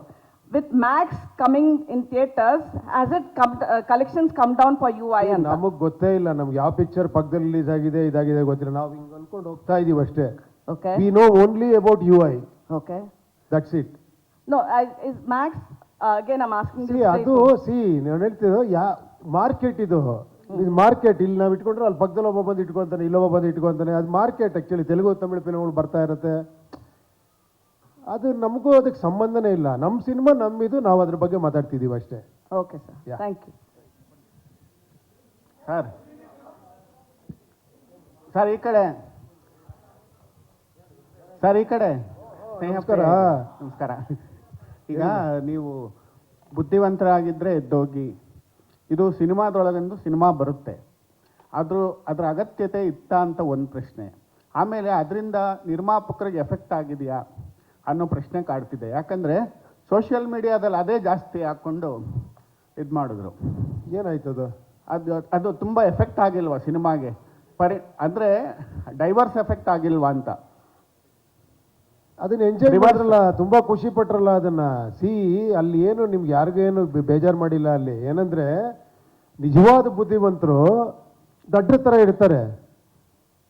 With Max coming in theatres as it come collections come down for U I ಅಂತ. ನಮಗೆ ಗೊತ್ತೇ ಇಲ್ಲ ನಮ್ಗೆ ಯಾವ ಪಿಕ್ಚರ್ ಪಕ್ಕದಲ್ಲಿ ರಿಲೀಸ್ ಆಗಿದೆ ಇದಾಗಿದೆ ಗೊತ್ತಿಲ್ಲ. ನಾವು ಹಿಂಗೆ ಅನ್ಕೊಂಡು ಹೋಗ್ತಾ ಇದೀವಿ ಅಷ್ಟೇ. Okay we know only about U I okay that's it no is Max again I'm asking see ಅದು ಸಿ ನಾನು ಹೇಳ್ತಿದ್ದು ಯಾ ಮಾರ್ಕೆಟ್ ಇದು. ಇದು ಮಾರ್ಕೆಟ್ ಇಲ್ಲಿ ನಾವು ಇಟ್ಕೊಂಡ್ರೆ ಅಲ್ಲಿ ಪಕ್ಕದಲ್ಲಿ ಒಬ್ಬ ಬಂದು ಇಟ್ಕೊಂತಾನೆ ಇಲ್ಲೊಬ್ಬ ಬಂದು ಇಟ್ಕೊಂತಾನೆ. ಅದು ಮಾರ್ಕೆಟ್ ಆ್ಯಕ್ಚುಲಿ ತೆಲುಗು ತಮಿಳು ಫಿಲ್ಮ್ಗಳು ಬರ್ತಾ ಇರುತ್ತೆ. ಅದು ನಮಗೂ ಅದಕ್ಕೆ ಸಂಬಂಧನೇ ಇಲ್ಲ. ನಮ್ಮ ಸಿನಿಮಾ ನಮ್ಮಿದು ನಾವು ಅದ್ರ ಬಗ್ಗೆ ಮಾತಾಡ್ತಿದ್ದೀವಿ ಅಷ್ಟೇ. Okay sir. Thank you sir sir ಈ ಕಡೆ. ಸರ್ ಈ ಕಡೆ. ನಮಸ್ಕಾರ. ನಮಸ್ಕಾರ. ಈಗ ನೀವು ಬುದ್ಧಿವಂತರಾಗಿದ್ದರೆ ಎದ್ದೋಗಿ ಇದು ಸಿನಿಮಾದೊಳಗೊಂದು ಸಿನಿಮಾ ಬರುತ್ತೆ. ಆದರೂ ಅದರ ಅಗತ್ಯತೆ ಇತ್ತ ಅಂತ ಒಂದು ಪ್ರಶ್ನೆ. ಆಮೇಲೆ ಅದರಿಂದ ನಿರ್ಮಾಪಕರಿಗೆ ಎಫೆಕ್ಟ್ ಆಗಿದೆಯಾ ಅನ್ನೋ ಪ್ರಶ್ನೆ ಕಾಡ್ತಿದೆ. ಯಾಕಂದರೆ ಸೋಷಿಯಲ್ ಮೀಡಿಯಾದಲ್ಲಿ ಅದೇ ಜಾಸ್ತಿ ಹಾಕ್ಕೊಂಡು ಇದು ಮಾಡಿದ್ರು. ಏನಾಯ್ತು ಅದು? ಅದು ಅದು ತುಂಬ ಎಫೆಕ್ಟ್ ಆಗಿಲ್ವಾ ಸಿನಿಮಾಗೆ? ಪರಿ ಅಂದರೆ ಡೈವರ್ಸ್ ಎಫೆಕ್ಟ್ ಆಗಿಲ್ವಾ ಅಂತ. ಅದನ್ನ ಎಂಜಾಯ್ ಮಾಡಿದ್ರಲ್ಲ ತುಂಬಾ ಖುಷಿ ಪಟ್ರಲ್ಲ ಅದನ್ನ. ಸಿ ಅಲ್ಲಿ ಏನು ನಿಮ್ಗೆ ಯಾರಿಗೂ ಏನು ಬೇಜಾರು ಮಾಡಿಲ್ಲ ಅಲ್ಲಿ. ಏನಂದ್ರೆ ನಿಜವಾದ ಬುದ್ಧಿವಂತರು ದಡ್ರ ತರ ಇರ್ತಾರೆ.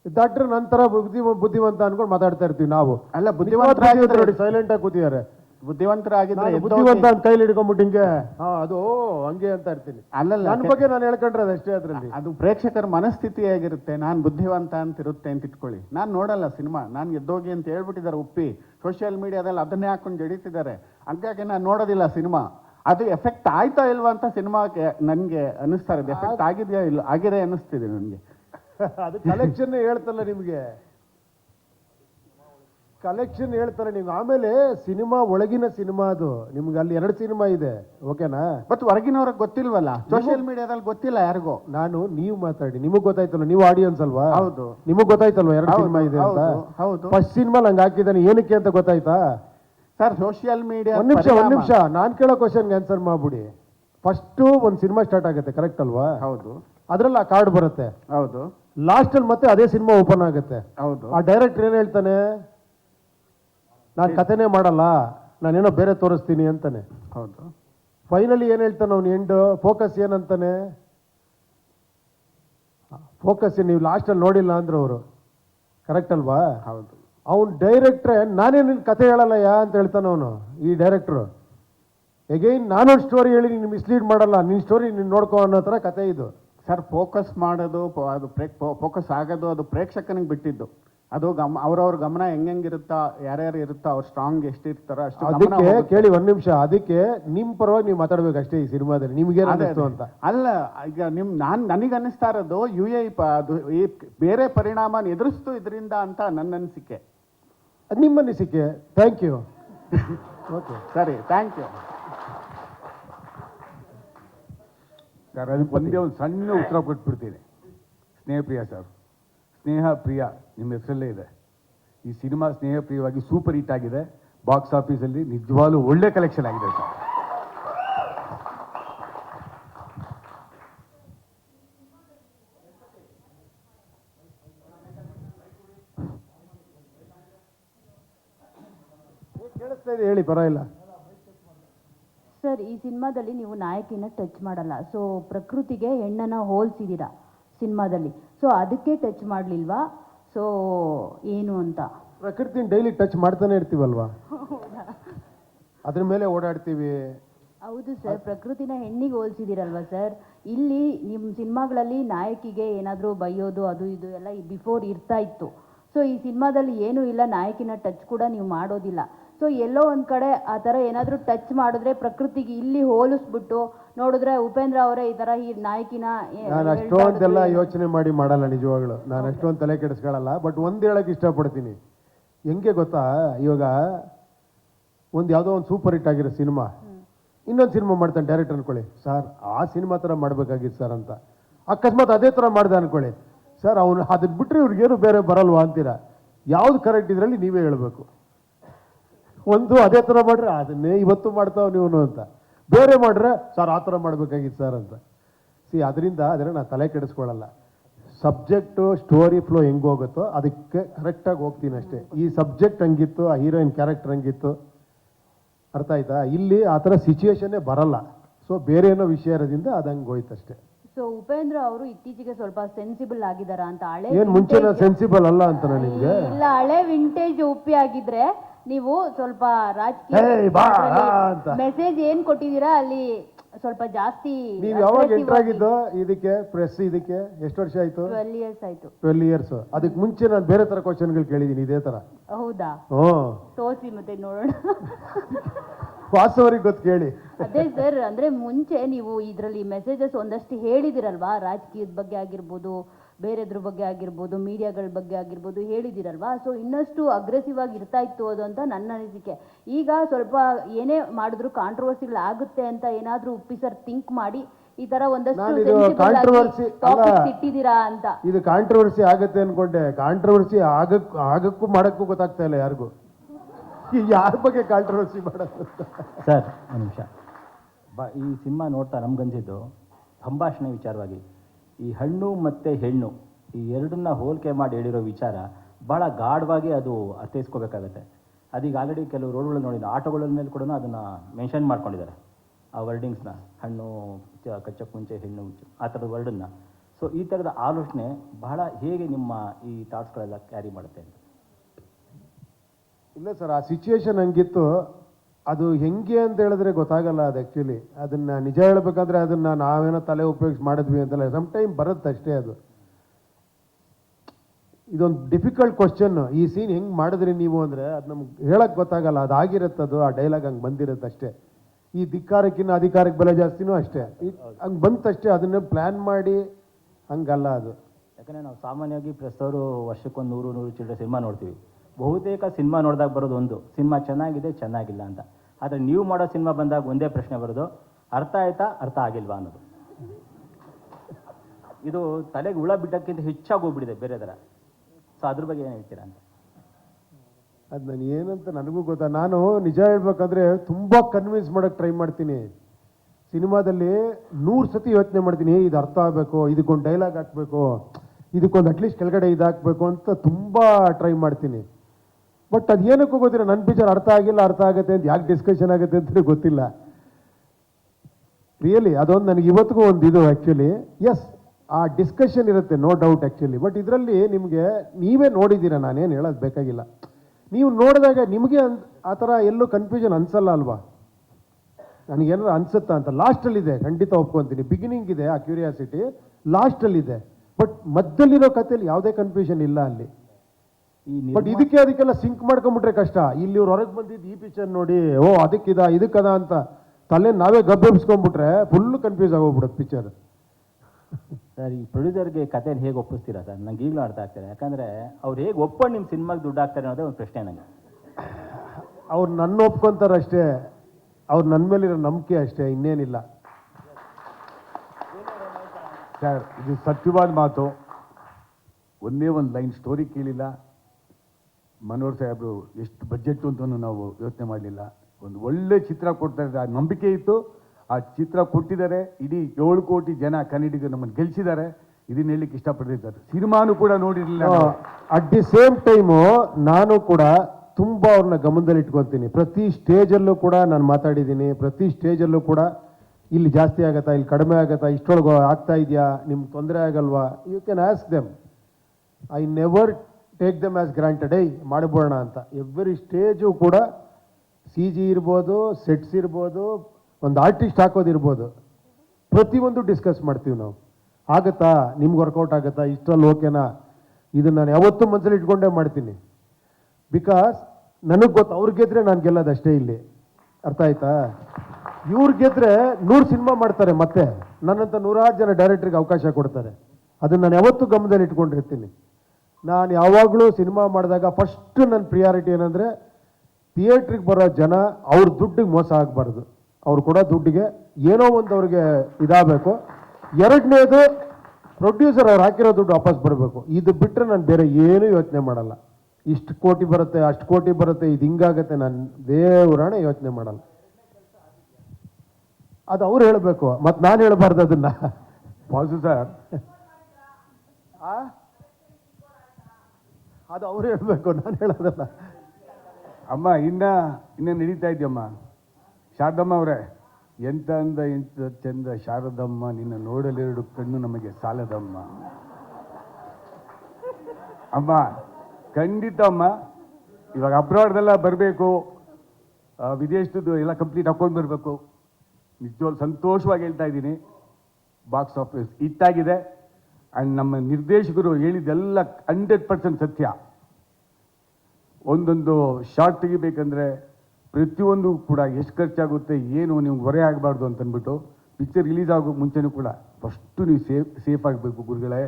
ದಡ್ರ ನಂತರ ಬುದ್ಧಿ ಬುದ್ಧಿವಂತ ಅನ್ಕೊಂಡು ಮಾತಾಡ್ತಾ ಇರ್ತೀವಿ ನಾವು. ಅಲ್ಲ, ಬುದ್ಧಿವಂತ ನೋಡಿ ಸೈಲೆಂಟ್ ಆಗಿ ಕೂತಿದ್ದಾರೆ. ಬುದ್ಧಿವಂತರಾಗಿದ್ರೆ ಬುದ್ಧಿವಂತ ಅಂತ ಕೈಲಿ ಹಿಡ್ಕೊಂಡ್ಬಿಟ್ಟು ಹಿಂಗೆ. ಹಾ ಅದು ಹಂಗೆ ಅಂತ ಇರ್ತೀನಿ. ಅಲ್ಲಲ್ಲ ನನ್ನ ಬಗ್ಗೆ ನಾನು ಹೇಳ್ಕೊಂಡ್ರೆ ಅದಷ್ಟೇ ಅದರಲ್ಲಿ. ಅದು ಪ್ರೇಕ್ಷಕರ ಮನಸ್ಥಿತಿ ಹೇಗಿರುತ್ತೆ ನಾನು ಬುದ್ಧಿವಂತ ಅಂತ ಇರುತ್ತೆ ಅಂತ ಇಟ್ಕೊಳ್ಳಿ. ನಾನು ನೋಡಲ್ಲ ಸಿನಿಮಾ ನಾನು ಎದ್ದೋಗಿ ಅಂತ ಹೇಳ್ಬಿಟ್ಟಿದ್ದಾರೆ ಉಪ್ಪಿ. ಸೋಷಿಯಲ್ ಮೀಡಿಯಾದಲ್ಲಿ ಅದನ್ನೇ ಹಾಕೊಂಡು ಜಡೀತಿದ್ದಾರೆ. ಹಂಗಾಗಿ ನಾನು ನೋಡೋದಿಲ್ಲ ಸಿನಿಮಾ. ಅದು ಎಫೆಕ್ಟ್ ಆಯ್ತಾ ಇಲ್ವಾ ಅಂತ ಸಿನಿಮಾಕ್ಕೆ ನನಗೆ ಅನ್ನಿಸ್ತಾ ಇರೋದು. ಎಫೆಕ್ಟ್ ಆಗಿದೆಯಾ ಇಲ್ಲ ಆಗಿದೆ ಅನ್ನಿಸ್ತಿದೆ ನನಗೆ. ಅದು ಕಲೆಕ್ಷನ್ ಹೇಳ್ತಲ್ಲ ನಿಮ್ಗೆ. ಕಲೆಕ್ಷನ್ ಹೇಳ್ತಾರೆ ನೀವು. ಆಮೇಲೆ ಸಿನಿಮಾ ಒಳಗಿನ ಸಿನಿಮಾ ಅದು. ನಿಮ್ಗೆ ಅಲ್ಲಿ ಎರಡು ಸಿನಿಮಾ ಇದೆ. ಓಕೆನಾ? ಮತ್ತೆ ಹೊರಗಿನವ್ರಿಗೆ ಗೊತ್ತಿಲ್ವಲ್ಲ? ಸೋಷಿಯಲ್ ಮೀಡಿಯಾದಲ್ಲಿ ಗೊತ್ತಿಲ್ಲ ಯಾರಿಗೋ. ನಾನು ನೀವು ಮಾತಾಡಿ. ನಿಮಗ್ ಗೊತ್ತಾಯ್ತಲ್ಲ ನೀವು ಆಡಿಯನ್ಸ್ ಅಲ್ವಾ? ಹೌದು. ನಿಮಗ್ ಗೊತ್ತಾಯ್ತಲ್ವಾ ಎರಡು ಸಿನಿಮಾ ಇದೆ ಅಂತ? ಹೌದು, ಹೌದು. ಫಸ್ಟ್ ಸಿನಿಮಾ ನಂಗೆ ಹಾಕಿದ್ದಾನೆ. ಏನಕ್ಕೆ ಅಂತ ಗೊತ್ತಾಯ್ತಾ? ಸರ್ ಸೋಷಿಯಲ್ ಮೀಡಿಯಾ ಒಂದ್ ನಿಮಿಷ ಒಂದ್ ನಿಮಿಷ. ನಾನ್ ಕೇಳೋ ಕ್ವಶನ್ಗೆ ಆನ್ಸರ್ ಮಾಡ್ಬಿಡಿ. ಫಸ್ಟ್ ಒಂದ್ ಸಿನಿಮಾ ಸ್ಟಾರ್ಟ್ ಆಗುತ್ತೆ ಕರೆಕ್ಟ್ ಅಲ್ವಾ? ಹೌದು. ಅದ್ರಲ್ಲಿ ಆ ಕಾರ್ಡ್ ಬರುತ್ತೆ. ಹೌದು. ಲಾಸ್ಟ್ ಅಲ್ಲಿ ಮತ್ತೆ ಅದೇ ಸಿನಿಮಾ ಓಪನ್ ಆಗುತ್ತೆ. ಹೌದು. ಆ ಡೈರೆಕ್ಟರ್ ಏನ್ ಹೇಳ್ತಾನೆ? ನಾನು ಕಥೆನೇ ಮಾಡಲ್ಲ ನಾನೇನೋ ಬೇರೆ ತೋರಿಸ್ತೀನಿ ಅಂತಾನೆ. ಹೌದು. ಫೈನಲಿ ಏನು ಹೇಳ್ತಾನೆ ಅವ್ನು ಎಂಡು ಫೋಕಸ್ ಏನಂತಾನೆ ಫೋಕಸ್ ನೀವು ಲಾಸ್ಟಲ್ಲಿ ನೋಡಿಲ್ಲ ಅಂದ್ರೆ ಅವರು. ಕರೆಕ್ಟ್ ಅಲ್ವಾ? ಹೌದು. ಅವ್ನು ಡೈರೆಕ್ಟ್ರೆ ನಾನೇ ನಿನ್ನ ಕತೆ ಹೇಳಲ್ಲ ಯಾ ಅಂತ ಹೇಳ್ತಾನೆ ಅವನು ಈ ಡೈರೆಕ್ಟ್ರು ಎಗೈನ್ ನಾನೊಂದು ಸ್ಟೋರಿ ಹೇಳಿ ನೀನು ಮಿಸ್ಲೀಡ್ ಮಾಡಲ್ಲ ನಿನ್ನ ಸ್ಟೋರಿ ನೀನು ನೋಡ್ಕೊ ಅನ್ನೋ ಥರ ಕತೆ ಇದು. ಸರ್ ಫೋಕಸ್ ಮಾಡೋದು ಅದು ಫೋಕಸ್ ಆಗೋದು ಅದು ಪ್ರೇಕ್ಷಕನಿಗೆ ಬಿಟ್ಟಿದ್ದು. ಅದು ಗಮ ಅವ್ರವ್ರ ಗಮನ ಹೆಂಗಿರುತ್ತಾ ಯಾರ್ಯಾರು ಇರುತ್ತಾ ಅವ್ರು ಸ್ಟ್ರಾಂಗ್ ಎಷ್ಟಿರ್ತಾರೋ ಅಷ್ಟು ಗಮನ ಅದಕ್ಕೆ ಹೋಗುತ್ತೆ. ಕೇಳಿ ಒಂದ್ ನಿಮಿಷ ಅದಕ್ಕೆ ನಿಮ್ ಪರವಾಗಿ ನೀವು ಮಾತಾಡ್ಬೇಕು ಅಷ್ಟೇ ಈ ಸಿನಿಮಾದಲ್ಲಿ. ನಿಮ್ಗೆ ಅದೇ, ಅನಿಸ್ತು ಅಂತ? ಅಲ್ಲ ಈಗ ನಿಮ್ ನಾನ್ ನನಗೆ ಅನ್ನಿಸ್ತಾ ಇರೋದು ಯು ಎ ಅದು ಈ ಬೇರೆ ಪರಿಣಾಮ ಎದುರಿಸ್ತು ಇದರಿಂದ ಅಂತ ನನ್ನ ಅನಿಸಿಕೆ. ಅದ್ ನಿಮ್ಮ ಅನಿಸಿಕೆ. ಥ್ಯಾಂಕ್ ಯು ಓಕೆ ಸರಿ ಥ್ಯಾಂಕ್ ಯು ಸರ್ ಅದಕ್ಕೆ ಒಂದೇ ಒಂದು ಸಣ್ಣ ಉತ್ತರ ಕೊಟ್ಬಿಡ್ತೀನಿ. ಸ್ನೇಹಪ್ರಿಯ ಸರ್. ಸ್ನೇಹ ಪ್ರಿಯ ನಿಮ್ಮ ಹೆಸರಲ್ಲೇ ಇದೆ. ಈ ಸಿನಿಮಾ ಸ್ನೇಹ ಪ್ರಿಯವಾಗಿ ಸೂಪರ್ ಹಿಟ್ ಆಗಿದೆ. ಬಾಕ್ಸ್ ಆಫೀಸಲ್ಲಿ ನಿಜವಾಗ್ಲೂ ಒಳ್ಳೆ ಕಲೆಕ್ಷನ್ ಆಗಿದೆ ಸರ್. ಕೇಳಿಸ್ತಾ ಇದೆ ಹೇಳಿ ಪರವಾಗಿಲ್ಲ. ಸರ್ ಈ ಸಿನಿಮಾದಲ್ಲಿ ನೀವು ನಾಯಕಿನ ಟಚ್ ಮಾಡಲ್ಲ. ಸೊ ಪ್ರಕೃತಿಗೆ ಹೆಣ್ಣನ್ನ ಹೋಲ್ಸಿದ್ದೀರಾ ಸಿನಿಮಾದಲ್ಲಿ. ಸೊ ಅದಕ್ಕೆ ಟಚ್ ಮಾಡಲಿಲ್ವಾ? ಸೊ ಏನು ಅಂತ? ಪ್ರಕೃತಿನ ಡೈಲಿ ಟಚ್ ಮಾಡ್ತಾನೆ ಇರ್ತೀವಲ್ವಾ? ಅದ್ರ ಮೇಲೆ ಓಡಾಡ್ತೀವಿ. ಹೌದು ಸರ್ ಪ್ರಕೃತಿನ ಹೆಣ್ಣಿಗೆ ಹೋಲಿಸಿದಿರಲ್ವಾ ಸರ್ ಇಲ್ಲಿ ನಿಮ್ಮ ಸಿನಿಮಾಗಳಲ್ಲಿ ನಾಯಕಿಗೆ ಏನಾದರೂ ಬೈಯೋದು ಅದು ಇದು ಎಲ್ಲ ಬಿಫೋರ್ ಇರ್ತಾ ಇತ್ತು. ಸೊ ಈ ಸಿನಿಮಾದಲ್ಲಿ ಏನೂ ಇಲ್ಲ ನಾಯಕಿನ ಟಚ್ ಕೂಡ ನೀವು ಮಾಡೋದಿಲ್ಲ. ಸೊ ಎಲ್ಲೋ ಒಂದು ಕಡೆ ಆ ಥರ ಏನಾದರೂ ಟಚ್ ಮಾಡಿದ್ರೆ ಪ್ರಕೃತಿಗೆ ಇಲ್ಲಿ ಹೋಲಿಸ್ಬಿಟ್ಟು ನೋಡಿದ್ರೆ ಉಪೇಂದ್ರ ಅವರೇ ಈ ಥರ ಈ ನಾಯಕಿನ ನಾನು ಅಷ್ಟೊಂದೆಲ್ಲ ಯೋಚನೆ ಮಾಡಿ ಮಾಡಲ್ಲ ನಿಜವಾಗ್ಲು. ನಾನು ಅಷ್ಟೊಂದು ತಲೆ ಕೆಡಿಸ್ಕೊಳ್ಳಲ್ಲ ಬಟ್ ಒಂದು ಹೇಳಕ್ಕೆ ಇಷ್ಟಪಡ್ತೀನಿ. ಹೆಂಗೆ ಗೊತ್ತಾ? ಇವಾಗ ಒಂದು ಯಾವುದೋ ಒಂದು ಸೂಪರ್ ಹಿಟ್ ಆಗಿರೋ ಸಿನಿಮಾ. ಇನ್ನೊಂದು ಸಿನಿಮಾ ಮಾಡ್ತಾನೆ ಡೈರೆಕ್ಟ್ ಅನ್ಕೊಳ್ಳಿ. ಸರ್ ಆ ಸಿನಿಮಾ ಥರ ಮಾಡಬೇಕಾಗಿತ್ತು ಸರ್ ಅಂತ. ಅಕಸ್ಮಾತ್ ಅದೇ ಥರ ಮಾಡ್ದೆ ಅನ್ಕೊಳ್ಳಿ. ಸರ್ ಅವನು ಅದನ್ನ ಬಿಟ್ಟರೆ ಇವ್ರಿಗೇನು ಬೇರೆ ಬರಲ್ವಾ ಅಂತೀರಾ? ಯಾವ್ದು ಕರೆಕ್ಟ್ ಇದರಲ್ಲಿ ನೀವೇ ಹೇಳಬೇಕು. ಒಂದು ಅದೇ ಥರ ಮಾಡ್ರೆ ಅದನ್ನೇ ಇವತ್ತು ಮಾಡ್ತಾವ ನೀವು ಅಂತ. ಬೇರೆ ಮಾಡ್ರೆ ಸರ್ ಆ ಥರ ಮಾಡ್ಬೇಕಾಗಿತ್ತು ಸರ್ ಅಂತ. ಸಿ ಅದರಿಂದ ಅದನ್ನ ನಾನು ತಲೆ ಕೆಡಿಸ್ಕೊಳ್ಳಲ್ಲ. ಸಬ್ಜೆಕ್ಟು ಸ್ಟೋರಿ ಫ್ಲೋ ಹೆಂಗೆ ಹೋಗುತ್ತೋ ಅದಕ್ಕೆ ಕರೆಕ್ಟಾಗಿ ಹೋಗ್ತೀನಿ ಅಷ್ಟೇ. ಈ ಸಬ್ಜೆಕ್ಟ್ ಹಂಗಿತ್ತು ಆ ಹೀರೋಯಿನ್ ಕ್ಯಾರೆಕ್ಟರ್ ಹಂಗಿತ್ತು. ಅರ್ಥ ಆಯ್ತಾ? ಇಲ್ಲಿ ಆ ಥರ ಸಿಚುಯೇಷನ್ನೇ ಬರಲ್ಲ. ಸೊ ಬೇರೆ ಏನೋ ವಿಷಯ ಇರೋದ್ರಿಂದ ಅದು ಹಂಗೆ ಹೋಯ್ತು ಅಷ್ಟೇ. ಸೊ ಉಪೇಂದ್ರ ಅವರು ಇತ್ತೀಚೆಗೆ ಸ್ವಲ್ಪ ಸೆನ್ಸಿಬಲ್ ಆಗಿದಾರ ಅಂತ? ಹಳೆ ಏನು ಮುಂಚೆ ಸೆನ್ಸಿಬಲ್ ಅಲ್ಲ ಅಂತ ನಾನು ನಿಮಗೆ. ಇಲ್ಲ ಹಳೆ ವಿಂಟೇಜ್ ಉಪ್ಪಿ ಆಗಿದ್ರೆ ನೀವು ಸ್ವಲ್ಪ ರಾಜಕೀಯ ಬಾ, ಆ ಅಂತ. ಮೆಸೇಜ್ ಏನ್ ಕೊಟ್ಟಿದ್ದೀರಾ? ಅಲ್ಲಿ ಸ್ವಲ್ಪ ಜಾಸ್ತಿ ನೀವು ಯಾವಾಗ ಎಂಟರ್ ಆಗಿದ್ದು? ಇದಕ್ಕೆ ಪ್ರೆಸ್ ಇದಕ್ಕೆ? ಎಷ್ಟು ವರ್ಷ ಆಯ್ತು? ಟ್ವೆಲ್ ಇಯರ್ಸ್ ಆಯ್ತು. ಟ್ವೆಲ್ ಇಯರ್ಸ್ ಅದಕ್ಕೆ ಮುಂಚೆ ನಾನು ಬೇರೆ ತರ ಕ್ವಶನ್ಗಳು ಕೇಳಿದೀನಿ ಇದೇ ತರ. ಹೌದಾ? ಹ್ಞೂ ತೋರಿಸಿ ಮತ್ತೆ ನೋಡೋಣ. ವಾಸವರಿಗೆ ಗೊತ್ತು ಕೇಳಿ. ಅದೇ ಸರ್ ಅಂದ್ರೆ ಮುಂಚೆ ನೀವು ಇದರಲ್ಲಿ ಮೆಸೇಜಸ್ ಒಂದಷ್ಟು ಹೇಳಿದಿರಲ್ವಾ? ರಾಜಕೀಯದ ಬಗ್ಗೆ ಆಗಿರ್ಬೋದು ಬೇರೆದ್ರ ಬಗ್ಗೆ ಆಗಿರ್ಬೋದು ಮೀಡಿಯಾಗಳ ಬಗ್ಗೆ ಆಗಿರ್ಬೋದು ಹೇಳಿದಿರಲ್ವಾ? ಸೊ ಇನ್ನಷ್ಟು ಅಗ್ರೆಸಿವ್ ಆಗಿ ಇರ್ತಾ ಇತ್ತು ಅದು ಅಂತ ನನ್ನ ಅನಿಸಿಕೆ. ಈಗ ಸ್ವಲ್ಪ ಏನೇ ಮಾಡಿದ್ರು ಕಾಂಟ್ರವರ್ಸಿಗಳು ಆಗುತ್ತೆ ಅಂತ ಏನಾದ್ರೂ ಉಪ್ಪಿ ಸರ್ ಥಿಂಕ್ ಮಾಡಿ ಈ ತರ ಒಂದಷ್ಟು ಕಾಂಟ್ರವರ್ಸಿ. ಇಟ್ಟಿದ್ದೀರಾ ಅಂತ. ಇದು ಕಾಂಟ್ರವರ್ಸಿ ಆಗುತ್ತೆ ಅನ್ಕೊಂಡೆ. ಕಾಂಟ್ರವರ್ಸಿ ಆಗಕ್ ಆಗಕ್ಕೂ ಮಾಡಕ್ಕೂ ಗೊತ್ತಾಗ್ತಾ ಇಲ್ಲ ಯಾರಿಗೂ. ಯಾರ ಬಗ್ಗೆ ಕಾಂಟ್ರವರ್ಸಿ ಮಾಡೋದು ಅಂತ. ಸರ್ ಒಂದು ನಿಮಿಷ. ಬ ಈ ಸಿನಿಮಾ ನೋಡ್ತಾ ನಮ್ಗನ್ಸಿದ್ದು ಸಂಭಾಷಣೆ ವಿಚಾರವಾಗಿ. ಈ ಹಣ್ಣು ಮತ್ತು ಹೆಣ್ಣು ಈ ಎರಡನ್ನ ಹೋಲಿಕೆ ಮಾಡಿ ಹೇಳಿರೋ ವಿಚಾರ ಭಾಳ ಗಾಢವಾಗಿ ಅದು ಅರ್ಥೈಸ್ಕೋಬೇಕಾಗತ್ತೆ. ಅದೀಗ ಆಲ್ರೆಡಿ ಕೆಲವು ರೋಡ್ಗಳಲ್ಲಿ ನೋಡಿದ ಆಟೋಗಳ ಮೇಲೆ ಕೂಡ ಅದನ್ನು ಮೆನ್ಷನ್ ಮಾಡ್ಕೊಂಡಿದ್ದಾರೆ. ಆ ವರ್ಡಿಂಗ್ಸ್ನ ಹಣ್ಣು ಕಚ್ಚಕ್ಕೆ ಮುಂಚೆ ಹೆಣ್ಣು ಆ ಥರದ ವರ್ಡನ್ನು ಸೊ ಈ ಥರದ ಆಲೋಚನೆ ಬಹಳ ಹೇಗೆ ನಿಮ್ಮ ಈ ಥಾಟ್ಸ್ಗಳೆಲ್ಲ ಕ್ಯಾರಿ ಮಾಡುತ್ತೆ ಅಂತ? ಇಲ್ಲ ಸರ್, ಆ ಸಿಚುವೇಶನ್ ಹಂಗಿತ್ತು. ಅದು ಹೆಂಗೆ ಅಂತ ಹೇಳಿದ್ರೆ ಗೊತ್ತಾಗಲ್ಲ ಅದು ಆ್ಯಕ್ಚುಲಿ ಅದನ್ನು ನಿಜ ಹೇಳಬೇಕಾದ್ರೆ ಅದನ್ನು ನಾವೇನೋ ತಲೆ ಉಪಯೋಗಿಸಿ ಮಾಡಿದ್ವಿ ಅಂತಲ್ಲ ಸಮ್ ಟೈಮ್ ಬರುತ್ತೆ ಅಷ್ಟೇ ಅದು. ಇದೊಂದು ಡಿಫಿಕಲ್ಟ್ ಕ್ವಶನ್ ಈ ಸೀನ್ ಹೆಂಗೆ ಮಾಡಿದ್ರಿ ನೀವು ಅಂದರೆ ಅದು ನಮ್ಗೆ ಹೇಳಕ್ ಗೊತ್ತಾಗಲ್ಲ, ಅದು ಆ ಡೈಲಾಗ್ ಹಂಗೆ ಬಂದಿರುತ್ತೆ ಅಷ್ಟೇ. ಈ ಧಿಕ್ಕಾರಕ್ಕಿನ್ನ ಅಧಿಕಾರಕ್ಕೆ ಬೆಲೆ ಜಾಸ್ತಿನೂ ಅಷ್ಟೇ. ಹಂಗೆ ಬಂತಷ್ಟೇ ಅದನ್ನ ಪ್ಲ್ಯಾನ್ ಮಾಡಿ, ಹಂಗಲ್ಲ ಅದು. ಯಾಕಂದರೆ ನಾವು ಸಾಮಾನ್ಯವಾಗಿ ಪ್ರೆಸ್ ಅವರು ವರ್ಷಕ್ಕೊಂದು ನೂರು ನೂರು ಚಿಲ್ಲರೆ ಸಿನಿಮಾ ನೋಡ್ತೀವಿ. ಬಹುತೇಕ ಸಿನಿಮಾ ನೋಡಿದಾಗ ಬರೋದು ಒಂದು. ಸಿನಿಮಾ ಚೆನ್ನಾಗಿದೆ, ಚೆನ್ನಾಗಿಲ್ಲ ಅಂತ. ಆದರೆ ನೀವು ಮಾಡೋ ಸಿನಿಮಾ ಬಂದಾಗ ಒಂದೇ ಪ್ರಶ್ನೆ ಬರೋದು, ಅರ್ಥ ಆಯ್ತಾ, ಅರ್ಥ ಆಗಿಲ್ವಾ ಅನ್ನೋದು. ಇದು ತಲೆಗೆ ಹುಳ ಬಿಟ್ಟಕ್ಕಿಂತ ಹೆಚ್ಚಾಗಿ ಹೋಗ್ಬಿಟ್ಟಿದೆ ಬೇರೆ ಥರ. ಸೊ ಅದ್ರ ಬಗ್ಗೆ ಏನು ಹೇಳ್ತೀರಾ ಅಂತ? ಅದು ನಾನು ಏನಂತ ನನಗೂ ಗೊತ್ತಾ, ನಾನು ನಿಜ ಹೇಳ್ಬೇಕಂದ್ರೆ ತುಂಬ ಕನ್ವಿನ್ಸ್ ಮಾಡೋಕ್ಕೆ ಟ್ರೈ ಮಾಡ್ತೀನಿ. ಸಿನಿಮಾದಲ್ಲಿ ನೂರು ಸತಿ ಯೋಚನೆ ಮಾಡ್ತೀನಿ ಇದು ಅರ್ಥ ಆಗಬೇಕು, ಇದಕ್ಕೊಂದು ಡೈಲಾಗ್ ಹಾಕಬೇಕು, ಇದಕ್ಕೊಂದು ಅಟ್ಲೀಸ್ಟ್ ಕೆಳಗಡೆ ಇದು ಹಾಕಬೇಕು ಅಂತ ತುಂಬ ಟ್ರೈ ಮಾಡ್ತೀನಿ. ಬಟ್ ಅದು ಏನಕ್ಕೂ ಗೊತ್ತಿಲ್ಲ, ನನ್ನ ಪಿಕ್ಚರ್ ಅರ್ಥ ಆಗಿಲ್ಲ, ಅರ್ಥ ಆಗುತ್ತೆ ಅಂತ ಯಾಕೆ ಡಿಸ್ಕಷನ್ ಆಗುತ್ತೆ ಅಂತ ಗೊತ್ತಿಲ್ಲ. ರಿಯಲಿ ಅದೊಂದು ನನಗೆ ಇವತ್ತಿಗೂ ಒಂದು ಇದು ಆ್ಯಕ್ಚುಲಿ ಎಸ್ ಆ ಡಿಸ್ಕಷನ್ ಇರುತ್ತೆ ನೋ ಡೌಟ್ ಆ್ಯಕ್ಚುಲಿ ಬಟ್ ಇದರಲ್ಲಿ ನಿಮಗೆ, ನೀವೇ ನೋಡಿದ್ದೀರಾ, ನಾನೇನು ಹೇಳೋದು ಬೇಕಾಗಿಲ್ಲ. ನೀವು ನೋಡಿದಾಗ ನಿಮಗೆ ಅನ್, ಆ ಥರ ಎಲ್ಲೂ ಕನ್ಫ್ಯೂಷನ್ ಅನ್ಸಲ್ಲ ಅಲ್ವಾ? ನನಗೇನಾದ್ರು ಅನಿಸುತ್ತಾ ಅಂತ? ಲಾಸ್ಟಲ್ಲಿದೆ ಖಂಡಿತ ಒಪ್ಕೊತೀನಿ. ಬಿಗಿನಿಂಗ್ ಇದೆ ಆ ಕ್ಯೂರಿಯಾಸಿಟಿ ಲಾಸ್ಟಲ್ಲಿದೆ ಬಟ್ ಮಧ್ಯದಲ್ಲಿರೋ ಕಥೆಯಲ್ಲಿ ಯಾವುದೇ ಕನ್ಫ್ಯೂಷನ್ ಇಲ್ಲ ಅಲ್ಲಿ. ಬಟ್ ಇದಕ್ಕೆ ಅದಕ್ಕೆಲ್ಲ ಸಿಂಕ್ ಮಾಡ್ಕೊಂಡ್ಬಿಟ್ರೆ ಕಷ್ಟ. ಇಲ್ಲಿ ಇವ್ರು ಹೊರಗೆ ಬಂದಿದ್ದು ಈ ಪಿಕ್ಚರ್ ನೋಡಿ ಓ ಅದಕ್ಕಿದ ಇದಕ್ಕದ ಅಂತ ತಲೆ ನಾವೇ ಗಬ್ಬೆಬ್ಸ್ಕೊಂಡ್ಬಿಟ್ರೆ ಫುಲ್ ಕನ್ಫ್ಯೂಸ್ ಆಗೋಗ್ಬಿಡುತ್ತೆ ಪಿಕ್ಚರ್ ಸರ್ ಈ ಪ್ರೊಡ್ಯೂಸರ್ಗೆ ಕಥೆನ ಹೇಗೆ ಒಪ್ಪಿಸ್ತೀರಾ ಸರ್? ನಂಗೆ ಈಗಲೂ ಅರ್ಥ ಆಗ್ತಾರೆ ಯಾಕಂದ್ರೆ ಅವ್ರು ಹೇಗೆ ಒಪ್ಕೊಂಡು ನಿಮ್ಮ ಸಿನಿಮಾಗೆ ದುಡ್ಡು ಹಾಕ್ತಾರೆ ಅನ್ನೋದೇ ಒಂದು ಪ್ರಶ್ನೆ ನನಗೆ ಅವ್ರು ನನ್ನ ಒಪ್ಕೊಂತಾರೆ ಅಷ್ಟೇ. ಅವ್ರು ನನ್ನ ಮೇಲಿರೋ ನಂಬಿಕೆ ಅಷ್ಟೇ ಇನ್ನೇನಿಲ್ಲ. ಸರ್ ಇದು ಸತ್ಯವಾದ ಮಾತು. ಒಂದೇ ಒಂದು ಲೈನ್ ಸ್ಟೋರಿ ಕೇಳಿಲ್ಲ. ಮನೋಹರ್ ಸಾಹೇಬರು ಎಷ್ಟು ಬಜೆಟ್ ಅಂತಲೂ ನಾವು ಯೋಚನೆ ಮಾಡಲಿಲ್ಲ. ಒಂದು ಒಳ್ಳೆ ಚಿತ್ರ ಕೊಡ್ತಾ ಇದ್ದಾರೆ ಆ ನಂಬಿಕೆ ಇತ್ತು. ಆ ಚಿತ್ರ ಕೊಟ್ಟಿದ್ದಾರೆ. ಇಡೀ ಏಳು ಕೋಟಿ ಜನ ಕನ್ನಡಿಗರು ನಮ್ಮನ್ನು ಗೆಲ್ಸಿದ್ದಾರೆ. ಇದನ್ನ ಹೇಳಲಿಕ್ಕೆ ಇಷ್ಟಪಡ್ತಿದ್ದಾರೆ ಸಿನಿಮಾನು ಕೂಡ ನೋಡಿರಲಿಲ್ಲ. ಅಟ್ ದಿ ಸೇಮ್ ಟೈಮು ನಾನು ಕೂಡ ತುಂಬ ಅವ್ರನ್ನ ಗಮನದಲ್ಲಿ ಇಟ್ಕೊತೀನಿ ಪ್ರತಿ ಸ್ಟೇಜಲ್ಲೂ ಕೂಡ ನಾನು ಮಾತಾಡಿದ್ದೀನಿ. ಪ್ರತಿ ಸ್ಟೇಜಲ್ಲೂ ಕೂಡ ಇಲ್ಲಿ ಜಾಸ್ತಿ ಆಗತ್ತಾ ಇಲ್ಲಿ ಕಡಿಮೆ ಆಗತ್ತಾ ಇಷ್ಟೊಳಗೆ ಆಗ್ತಾ ಇದೆಯಾ? ನಿಮ್ಗೆ ತೊಂದರೆ ಆಗಲ್ವಾ? You can ask them I never take them as granted I ಮಾಡಿಬಿಡೋಣ ಅಂತ. ಎವ್ರಿ ಸ್ಟೇಜು ಕೂಡ ಸಿ ಜಿ ಇರ್ಬೋದು ಸೆಟ್ಸ್ ಇರ್ಬೋದು, ಒಂದು ಆರ್ಟಿಸ್ಟ್ ಹಾಕೋದಿರ್ಬೋದು ಪ್ರತಿಯೊಂದು ಡಿಸ್ಕಸ್ ಮಾಡ್ತೀವಿ ನಾವು. ಆಗತ್ತಾ? ನಿಮ್ಗೆ ವರ್ಕೌಟ್ ಆಗುತ್ತಾ? ಇಷ್ಟರಲ್ಲಿ ಓಕೆನಾ? ಇದನ್ನ ನಾನು ಯಾವತ್ತೂ ಮನಸ್ಸಲ್ಲಿ ಇಟ್ಕೊಂಡೇ ಮಾಡ್ತೀನಿ. ಬಿಕಾಸ್ ನನಗೆ ಗೊತ್ತು, ಅವ್ರು ಗೆದ್ರೆ ನಾನು ಗೆಲ್ಲೋದು ಅಷ್ಟೇ ಇಲ್ಲಿ. ಅರ್ಥ ಆಯ್ತಾ? ಇವ್ರು ಗೆದ್ರೆ ನೂರು ಸಿನಿಮಾ ಮಾಡ್ತಾರೆ ಮತ್ತೆ. ನನ್ನಂತ ನೂರಾರು ಜನ ಡೈರೆಕ್ಟ್ರಿಗೆ ಅವಕಾಶ ಕೊಡ್ತಾರೆ. ಅದನ್ನು ನಾನು ಯಾವತ್ತೂ ಗಮನದಲ್ಲಿ ಇಟ್ಕೊಂಡಿರ್ತೀನಿ ನಾನು ಯಾವಾಗಲೂ ಸಿನಿಮಾ ಮಾಡಿದಾಗ ಫಸ್ಟ್ ನನ್ನ ಪ್ರಿಯಾರಿಟಿ ಏನಂದರೆ ಥಿಯೇಟ್ರಿಗೆ ಬರೋ ಜನ ಅವ್ರ ದುಡ್ಡಿಗೆ ಮೋಸ ಆಗಬಾರ್ದು. ಅವ್ರು ಕೊಡೋ ದುಡ್ಡಿಗೆ ಏನೋ ಒಂದು ಅವ್ರಿಗೆ ಇದಾಗಬೇಕು. ಎರಡನೇದು ಪ್ರೊಡ್ಯೂಸರ್ ಅವ್ರು ಹಾಕಿರೋ ದುಡ್ಡು ವಾಪಸ್ ಬರಬೇಕು. ಇದು ಬಿಟ್ಟರೆ ನಾನು ಬೇರೆ ಏನೂ ಯೋಚನೆ ಮಾಡಲ್ಲ. ಇಷ್ಟು ಕೋಟಿ ಬರುತ್ತೆ ಅಷ್ಟು ಕೋಟಿ ಬರುತ್ತೆ ಇದು ಹಿಂಗಾಗತ್ತೆ ನಾನು ದೇವರಾಣೆ ಯೋಚನೆ ಮಾಡಲ್ಲ. ಅದು ಅವ್ರು ಹೇಳಬೇಕು ಮತ್ತು ನಾನು ಹೇಳಬಾರ್ದು ಅದನ್ನು. Pass sir. ಆ? ಅದು ಅವ್ರು ಹೇಳಬೇಕು, ನಾನು ಹೇಳೋದಲ್ಲ. ಅಮ್ಮ, ಇನ್ನ ಇನ್ನ ನಡೀತಾ ಇದೆಯಮ್ಮ. ಶಾರದಮ್ಮ ಅವರೇ, ಎಂತ ಅಂದ, ಎಂತ ಚಂದ ಶಾರದಮ್ಮ, ನಿನ್ನ ನೋಡಲೆರಡು ಕಣ್ಣು ನಮಗೆ ಸಾಲದಮ್ಮ. ಅಮ್ಮ, ಖಂಡಿತ ಅಮ್ಮ, ಇವಾಗ ಅಬ್ರಾಡ್ದೆಲ್ಲ ಬರಬೇಕು ವಿದೇಶದ್ದು ಎಲ್ಲ ಕಂಪ್ಲೀಟ್ ಹಾಕೊಂಡು ಬರಬೇಕು. ನಿಜವಾಗ್ಲು ಸಂತೋಷವಾಗಿ ಹೇಳ್ತಾ ಇದ್ದೀನಿ. ಬಾಕ್ಸ್ ಆಫೀಸ್ ಹಿಟ್ಟಾಗಿದೆ ಆ್ಯಂಡ್ ನಮ್ಮ ನಿರ್ದೇಶಕರು ಹೇಳಿದ್ದೆಲ್ಲ ಹಂಡ್ರೆಡ್ ಪರ್ಸೆಂಟ್ ಸತ್ಯ. ಒಂದೊಂದು ಶಾರ್ಟ್ ತೆಗಿಬೇಕಂದ್ರೆ ಪ್ರತಿಯೊಂದು ಕೂಡ ಎಷ್ಟು ಖರ್ಚಾಗುತ್ತೆ, ಏನು ನೀವು ಹೊರೆ ಆಗಬಾರ್ದು ಅಂತಂದ್ಬಿಟ್ಟು ಪಿಕ್ಚರ್ ರಿಲೀಸ್ ಆಗೋ ಮುಂಚೆನೂ ಕೂಡ ಫಸ್ಟು ನೀವು ಸೇಫ್ ಸೇಫ್ ಆಗಬೇಕು ಗುರುಗಳೇ.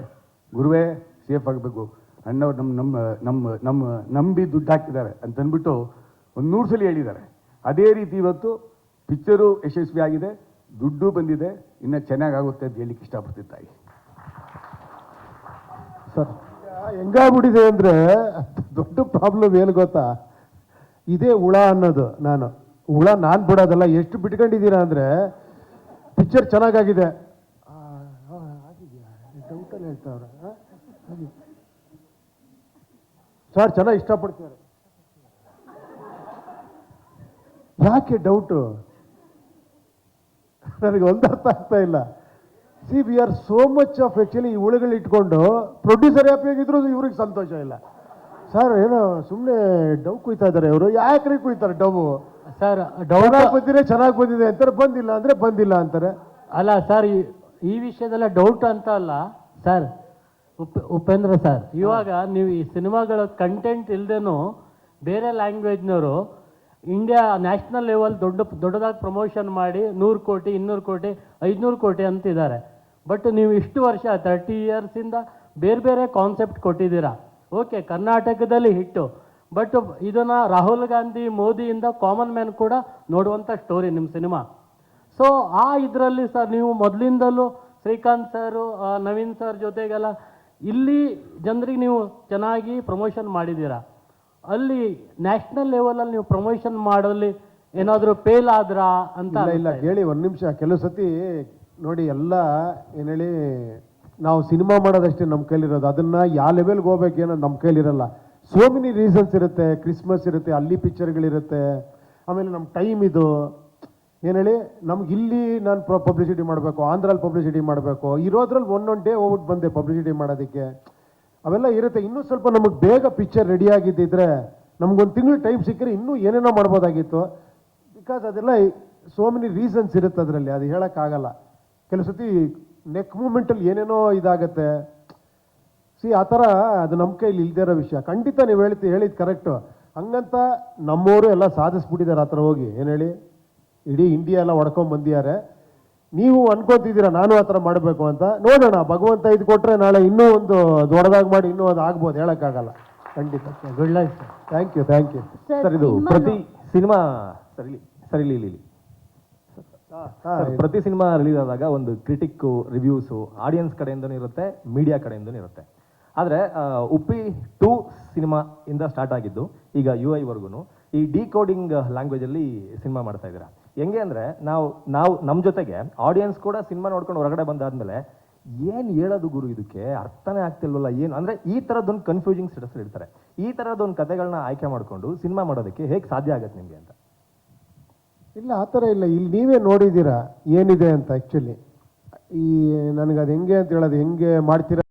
ಗುರುವೇ ಸೇಫ್ ಆಗಬೇಕು. ಅಣ್ಣವ್ರು ನಮ್ಮ ನಮ್ಮ ನಮ್ಮ ನಮ್ಮ ನಂಬಿ ದುಡ್ಡು ಹಾಕಿದ್ದಾರೆ ಅಂತಂದ್ಬಿಟ್ಟು ಒಂದು ನೂರು ಸಲ ಹೇಳಿದ್ದಾರೆ. ಅದೇ ರೀತಿ ಇವತ್ತು ಪಿಕ್ಚರು ಯಶಸ್ವಿ ಆಗಿದೆ ದುಡ್ಡು ಬಂದಿದೆ, ಇನ್ನು ಚೆನ್ನಾಗಾಗುತ್ತೆ ಅಂತ ಹೇಳಿಕ್ಕೆ ಇಷ್ಟಪಡ್ತಿದ್ದಾಯಿ ಸರ್. ಹೆಂಗಾಗ್ಬಿಟ್ಟಿದೆ ಅಂದರೆ ದೊಡ್ಡ ಪ್ರಾಬ್ಲಮ್ ಏನು ಗೊತ್ತಾ? ಇದೇ ಹುಳ ಅನ್ನೋದು ನಾನು. ಹುಳ ನಾನು ಬಿಡೋದಲ್ಲ, ಎಷ್ಟು ಬಿಟ್ಕೊಂಡಿದ್ದೀರಾ ಅಂದರೆ ಪಿಕ್ಚರ್ ಚೆನ್ನಾಗಾಗಿದೆ. ಡೌಟಲ್ಲಿ ಸರ್ ಚೆನ್ನಾಗಿ ಇಷ್ಟಪಡ್ತಾರೆ ಯಾಕೆ ಡೌಟು ನನಗೆ ಒಂದು ಅರ್ಥ ಆಗ್ತಾ ಇಲ್ಲ. See we are so much of actually ಈ ಹುಳುಗಳು ಇಟ್ಕೊಂಡು ಪ್ರೊಡ್ಯೂಸರ್ ಹ್ಯಾಪಿಯಾಗಿದ್ರು ಇವ್ರಿಗೆ ಸಂತೋಷ ಇಲ್ಲ. ಸರ್ ಏನೋ ಸುಮ್ಮನೆ ಡವ್ ಕುಯ್ತಾ ಇದ್ದಾರೆ ಇವರು ಯಾಕ್ರಿ ಕುಯ್ತಾರೆ ಡವ್? ಸರ್ ಡೌಟ್ ಚೆನ್ನಾಗಿ ಬಂದಿದೆ ಚೆನ್ನಾಗಿ ಬಂದಿದೆ ಅಂತಾರೆ ಬಂದಿಲ್ಲ ಅಂದರೆ ಬಂದಿಲ್ಲ ಅಂತಾರೆ. ಅಲ್ಲ ಸರ್ ಈ- ಈ ವಿಷಯದಲ್ಲ ಡೌಟ್ ಅಂತ ಅಲ್ಲ. ಸರ್ ಉಪ್ ಉಪೇಂದ್ರ ಸರ್ ಇವಾಗ ನೀವು ಈ ಸಿನಿಮಾಗಳ ಕಂಟೆಂಟ್ ಇಲ್ದೇನು ಬೇರೆ ಲ್ಯಾಂಗ್ವೇಜ್ನವರು ಇಂಡಿಯಾ ನ್ಯಾಷನಲ್ ಲೆವೆಲ್ ದೊಡ್ಡ ದೊಡ್ಡದಾಗಿ ಪ್ರಮೋಷನ್ ಮಾಡಿ ನೂರು ಕೋಟಿ ಇನ್ನೂರು ಕೋಟಿ ಐದುನೂರು ಕೋಟಿ ಅಂತಿದ್ದಾರೆ. ಬಟ್ ನೀವು ಇಷ್ಟು ವರ್ಷ ತರ್ಟಿ ಇಯರ್ಸಿಂದ ಬೇರೆ ಬೇರೆ ಕಾನ್ಸೆಪ್ಟ್ ಕೊಟ್ಟಿದ್ದೀರಾ? ಓಕೆ ಕರ್ನಾಟಕದಲ್ಲಿ ಹಿಟ್ಟು. ಬಟ್ ಇದನ್ನ ರಾಹುಲ್ ಗಾಂಧಿ ಮೋದಿಯಿಂದ ಕಾಮನ್ ಮ್ಯಾನ್ ಕೂಡ ನೋಡುವಂಥ ಸ್ಟೋರಿ ನಿಮ್ಮ ಸಿನಿಮಾ ಸೊ ಆ ಇದರಲ್ಲಿ ಸರ್ ನೀವು ಮೊದಲಿಂದಲೂ ಶ್ರೀಕಾಂತ್ ಸರ್ ನವೀನ್ ಸರ್ ಜೊತೆಗೆಲ್ಲ ಇಲ್ಲಿ ಜನರಿಗೆ ನೀವು ಚೆನ್ನಾಗಿ ಪ್ರಮೋಷನ್ ಮಾಡಿದ್ದೀರಾ? ಅಲ್ಲಿ ನ್ಯಾಷನಲ್ ಲೆವೆಲಲ್ಲಿ ನೀವು ಪ್ರಮೋಷನ್ ಮಾಡಲಿ ಏನಾದರೂ ಫೇಲ್ ಆದ್ರಾ ಅಂತ ಇಲ್ಲ ಹೇಳಿ ಕೇಳಿ ಒಂದು ನಿಮಿಷ. ಕೆಲವು ಸತಿ ನೋಡಿ, ಎಲ್ಲ ಏನು ಹೇಳಿ, ನಾವು ಸಿನಿಮಾ ಮಾಡೋದಷ್ಟೇ ನಮ್ಮ ಕೈಲಿರೋದು. ಅದನ್ನು ಯಾವ ಲೆವೆಲ್ಗೆ ಹೋಗ್ಬೇಕೇನೋ ನಮ್ಮ ಕೈಲಿರಲ್ಲ. ಸೋ ಮೆನಿ ರೀಸನ್ಸ್ ಇರುತ್ತೆ. ಕ್ರಿಸ್ಮಸ್ ಇರುತ್ತೆ, ಅಲ್ಲಿ ಪಿಕ್ಚರ್ಗಳಿರುತ್ತೆ ಆಮೇಲೆ ನಮ್ಮ ಟೈಮ್ ಇದು. ಏನು ಹೇಳಿ, ನಮ್ಗೆ ಇಲ್ಲಿ ನಾನು ಪಬ್ಲಿಸಿಟಿ ಮಾಡಬೇಕು ಆಂಧ್ರಲ್ಲಿ ಪಬ್ಲಿಸಿಟಿ ಮಾಡಬೇಕು. ಇರೋದ್ರಲ್ಲಿ ಒಂದೊಂದು ಡೇ ಹೋಗ್ಬಿಟ್ಟು ಬಂದೆ ಪಬ್ಲಿಸಿಟಿ ಮಾಡೋದಕ್ಕೆ. ಅವೆಲ್ಲ ಇರುತ್ತೆ. ಇನ್ನೂ ಸ್ವಲ್ಪ ನಮಗೆ ಬೇಗ ಪಿಕ್ಚರ್ ರೆಡಿ ಆಗಿದ್ದಿದ್ರೆ, ನಮ್ಗೊಂದು ತಿಂಗಳು ಟೈಮ್ ಸಿಕ್ಕರೆ ಇನ್ನೂ ಏನೇನೋ ಮಾಡ್ಬೋದಾಗಿತ್ತು. ಬಿಕಾಸ್ ಅದೆಲ್ಲ ಸೋ ಮೆನಿ ರೀಸನ್ಸ್ ಇರುತ್ತೆ ಅದರಲ್ಲಿ. ಅದು ಹೇಳೋಕ್ಕಾಗಲ್ಲ. ಕೆಲವು ಸತಿ ನೆಕ್ ಮೂಮೆಂಟಲ್ಲಿ ಏನೇನೋ ಇದಾಗತ್ತೆ. ಸಿ ಆ ಥರ ಅದು ನಮ್ಮ ಕೈಲಿ ಇಲ್ದೇ ಇರೋ ವಿಷಯ. ಖಂಡಿತ ನೀವು ಹೇಳ್ತಿ ಹೇಳಿದ್ದು ಕರೆಕ್ಟು ಹಂಗಂತ ನಮ್ಮವರು ಎಲ್ಲ ಸಾಧಿಸ್ಬಿಟ್ಟಿದ್ದಾರೆ ಆ ಥರ ಹೋಗಿ. ಏನು ಹೇಳಿ? ಇಡೀ ಇಂಡಿಯಾ ಎಲ್ಲ ಹೊಡ್ಕೊಂಡ್ ಬಂದಿದ್ದಾರೆ. ನೀವು ಅನ್ಕೊಂತಿದ್ದೀರಾ ನಾನು ಆ ಥರ ಮಾಡಬೇಕು ಅಂತ? ನೋಡೋಣ ಭಗವಂತ ಇದು ಕೊಟ್ಟರೆ ನಾಳೆ ಇನ್ನೂ ಒಂದು ದೊಡ್ಡದಾಗಿ ಮಾಡಿ ಇನ್ನೂ ಅದು ಆಗ್ಬೋದು ಹೇಳೋಕ್ಕಾಗಲ್ಲ. ಖಂಡಿತ. Good life sir thank you thank you sir ಇದು ಪ್ರತಿ ಸಿನಿಮಾ ಸರಿಲಿ ಸರಿಲಿ ಇಲ್ಲಿ. ಇಲ್ಲಿ ಇಲ್ಲಿ. ಸರ್, ಪ್ರತಿ ಸಿನಿಮಾ ರಿಲೀಸ್ ಆದಾಗ ಒಂದು ಕ್ರಿಟಿಕ್ ರಿವ್ಯೂಸು ಆಡಿಯನ್ಸ್ ಕಡೆಯಿಂದನೂ ಇರುತ್ತೆ, ಮೀಡಿಯಾ ಕಡೆಯಿಂದನೂ ಇರುತ್ತೆ. ಆದರೆ ಉಪ್ಪಿ ಟೂ ಸಿನಿಮಾ ಇಂದ ಸ್ಟಾರ್ಟ್ ಆಗಿದ್ದು ಈಗ ಯು ಐವರೆಗೂ ಈ ಡಿಕೋಡಿಂಗ್ ಲ್ಯಾಂಗ್ವೇಜಲ್ಲಿ ಸಿನಿಮಾ ಮಾಡ್ತಾ ಇದ್ದೀರಾ. ಹೆಂಗೆ ಅಂದರೆ ನಾವು ನಾವು ನಮ್ಮ ಜೊತೆಗೆ ಆಡಿಯನ್ಸ್ ಕೂಡ ಸಿನಿಮಾ ನೋಡ್ಕೊಂಡು ಹೊರಗಡೆ ಬಂದಾದ್ಮೇಲೆ ಏನು ಹೇಳೋದು ಗುರು ಇದಕ್ಕೆ? ಅರ್ಥನೇ ಆಗ್ತಿಲ್ವಲ್ಲ, ಏನು? ಅಂದರೆ ಈ ಥರದ್ದೊಂದು ಕನ್ಫ್ಯೂಸಿಂಗ್ ಸ್ಟೇಟಸ್ ಇರ್ತಾರೆ. ಈ ಥರದ್ದೊಂದು ಕಥೆಗಳನ್ನ ಆಯ್ಕೆ ಮಾಡಿಕೊಂಡು ಸಿನಿಮಾ ಮಾಡೋದಕ್ಕೆ ಹೇಗೆ ಸಾಧ್ಯ ಆಗುತ್ತೆ ನಿಮಗೆ ಅಂತ? ಇಲ್ಲ, ಆ ಥರ ಇಲ್ಲ. ಇಲ್ಲಿ ನೀವೇ ನೋಡಿದ್ದೀರಾ ಏನಿದೆ ಅಂತ ಆ್ಯಕ್ಚುಲಿ ಈ ನನಗೆ ಅದು ಹೆಂಗೆ ಅಂತ ಹೇಳೋದು, ಹೆಂಗೆ ಮಾಡ್ತೀರಾ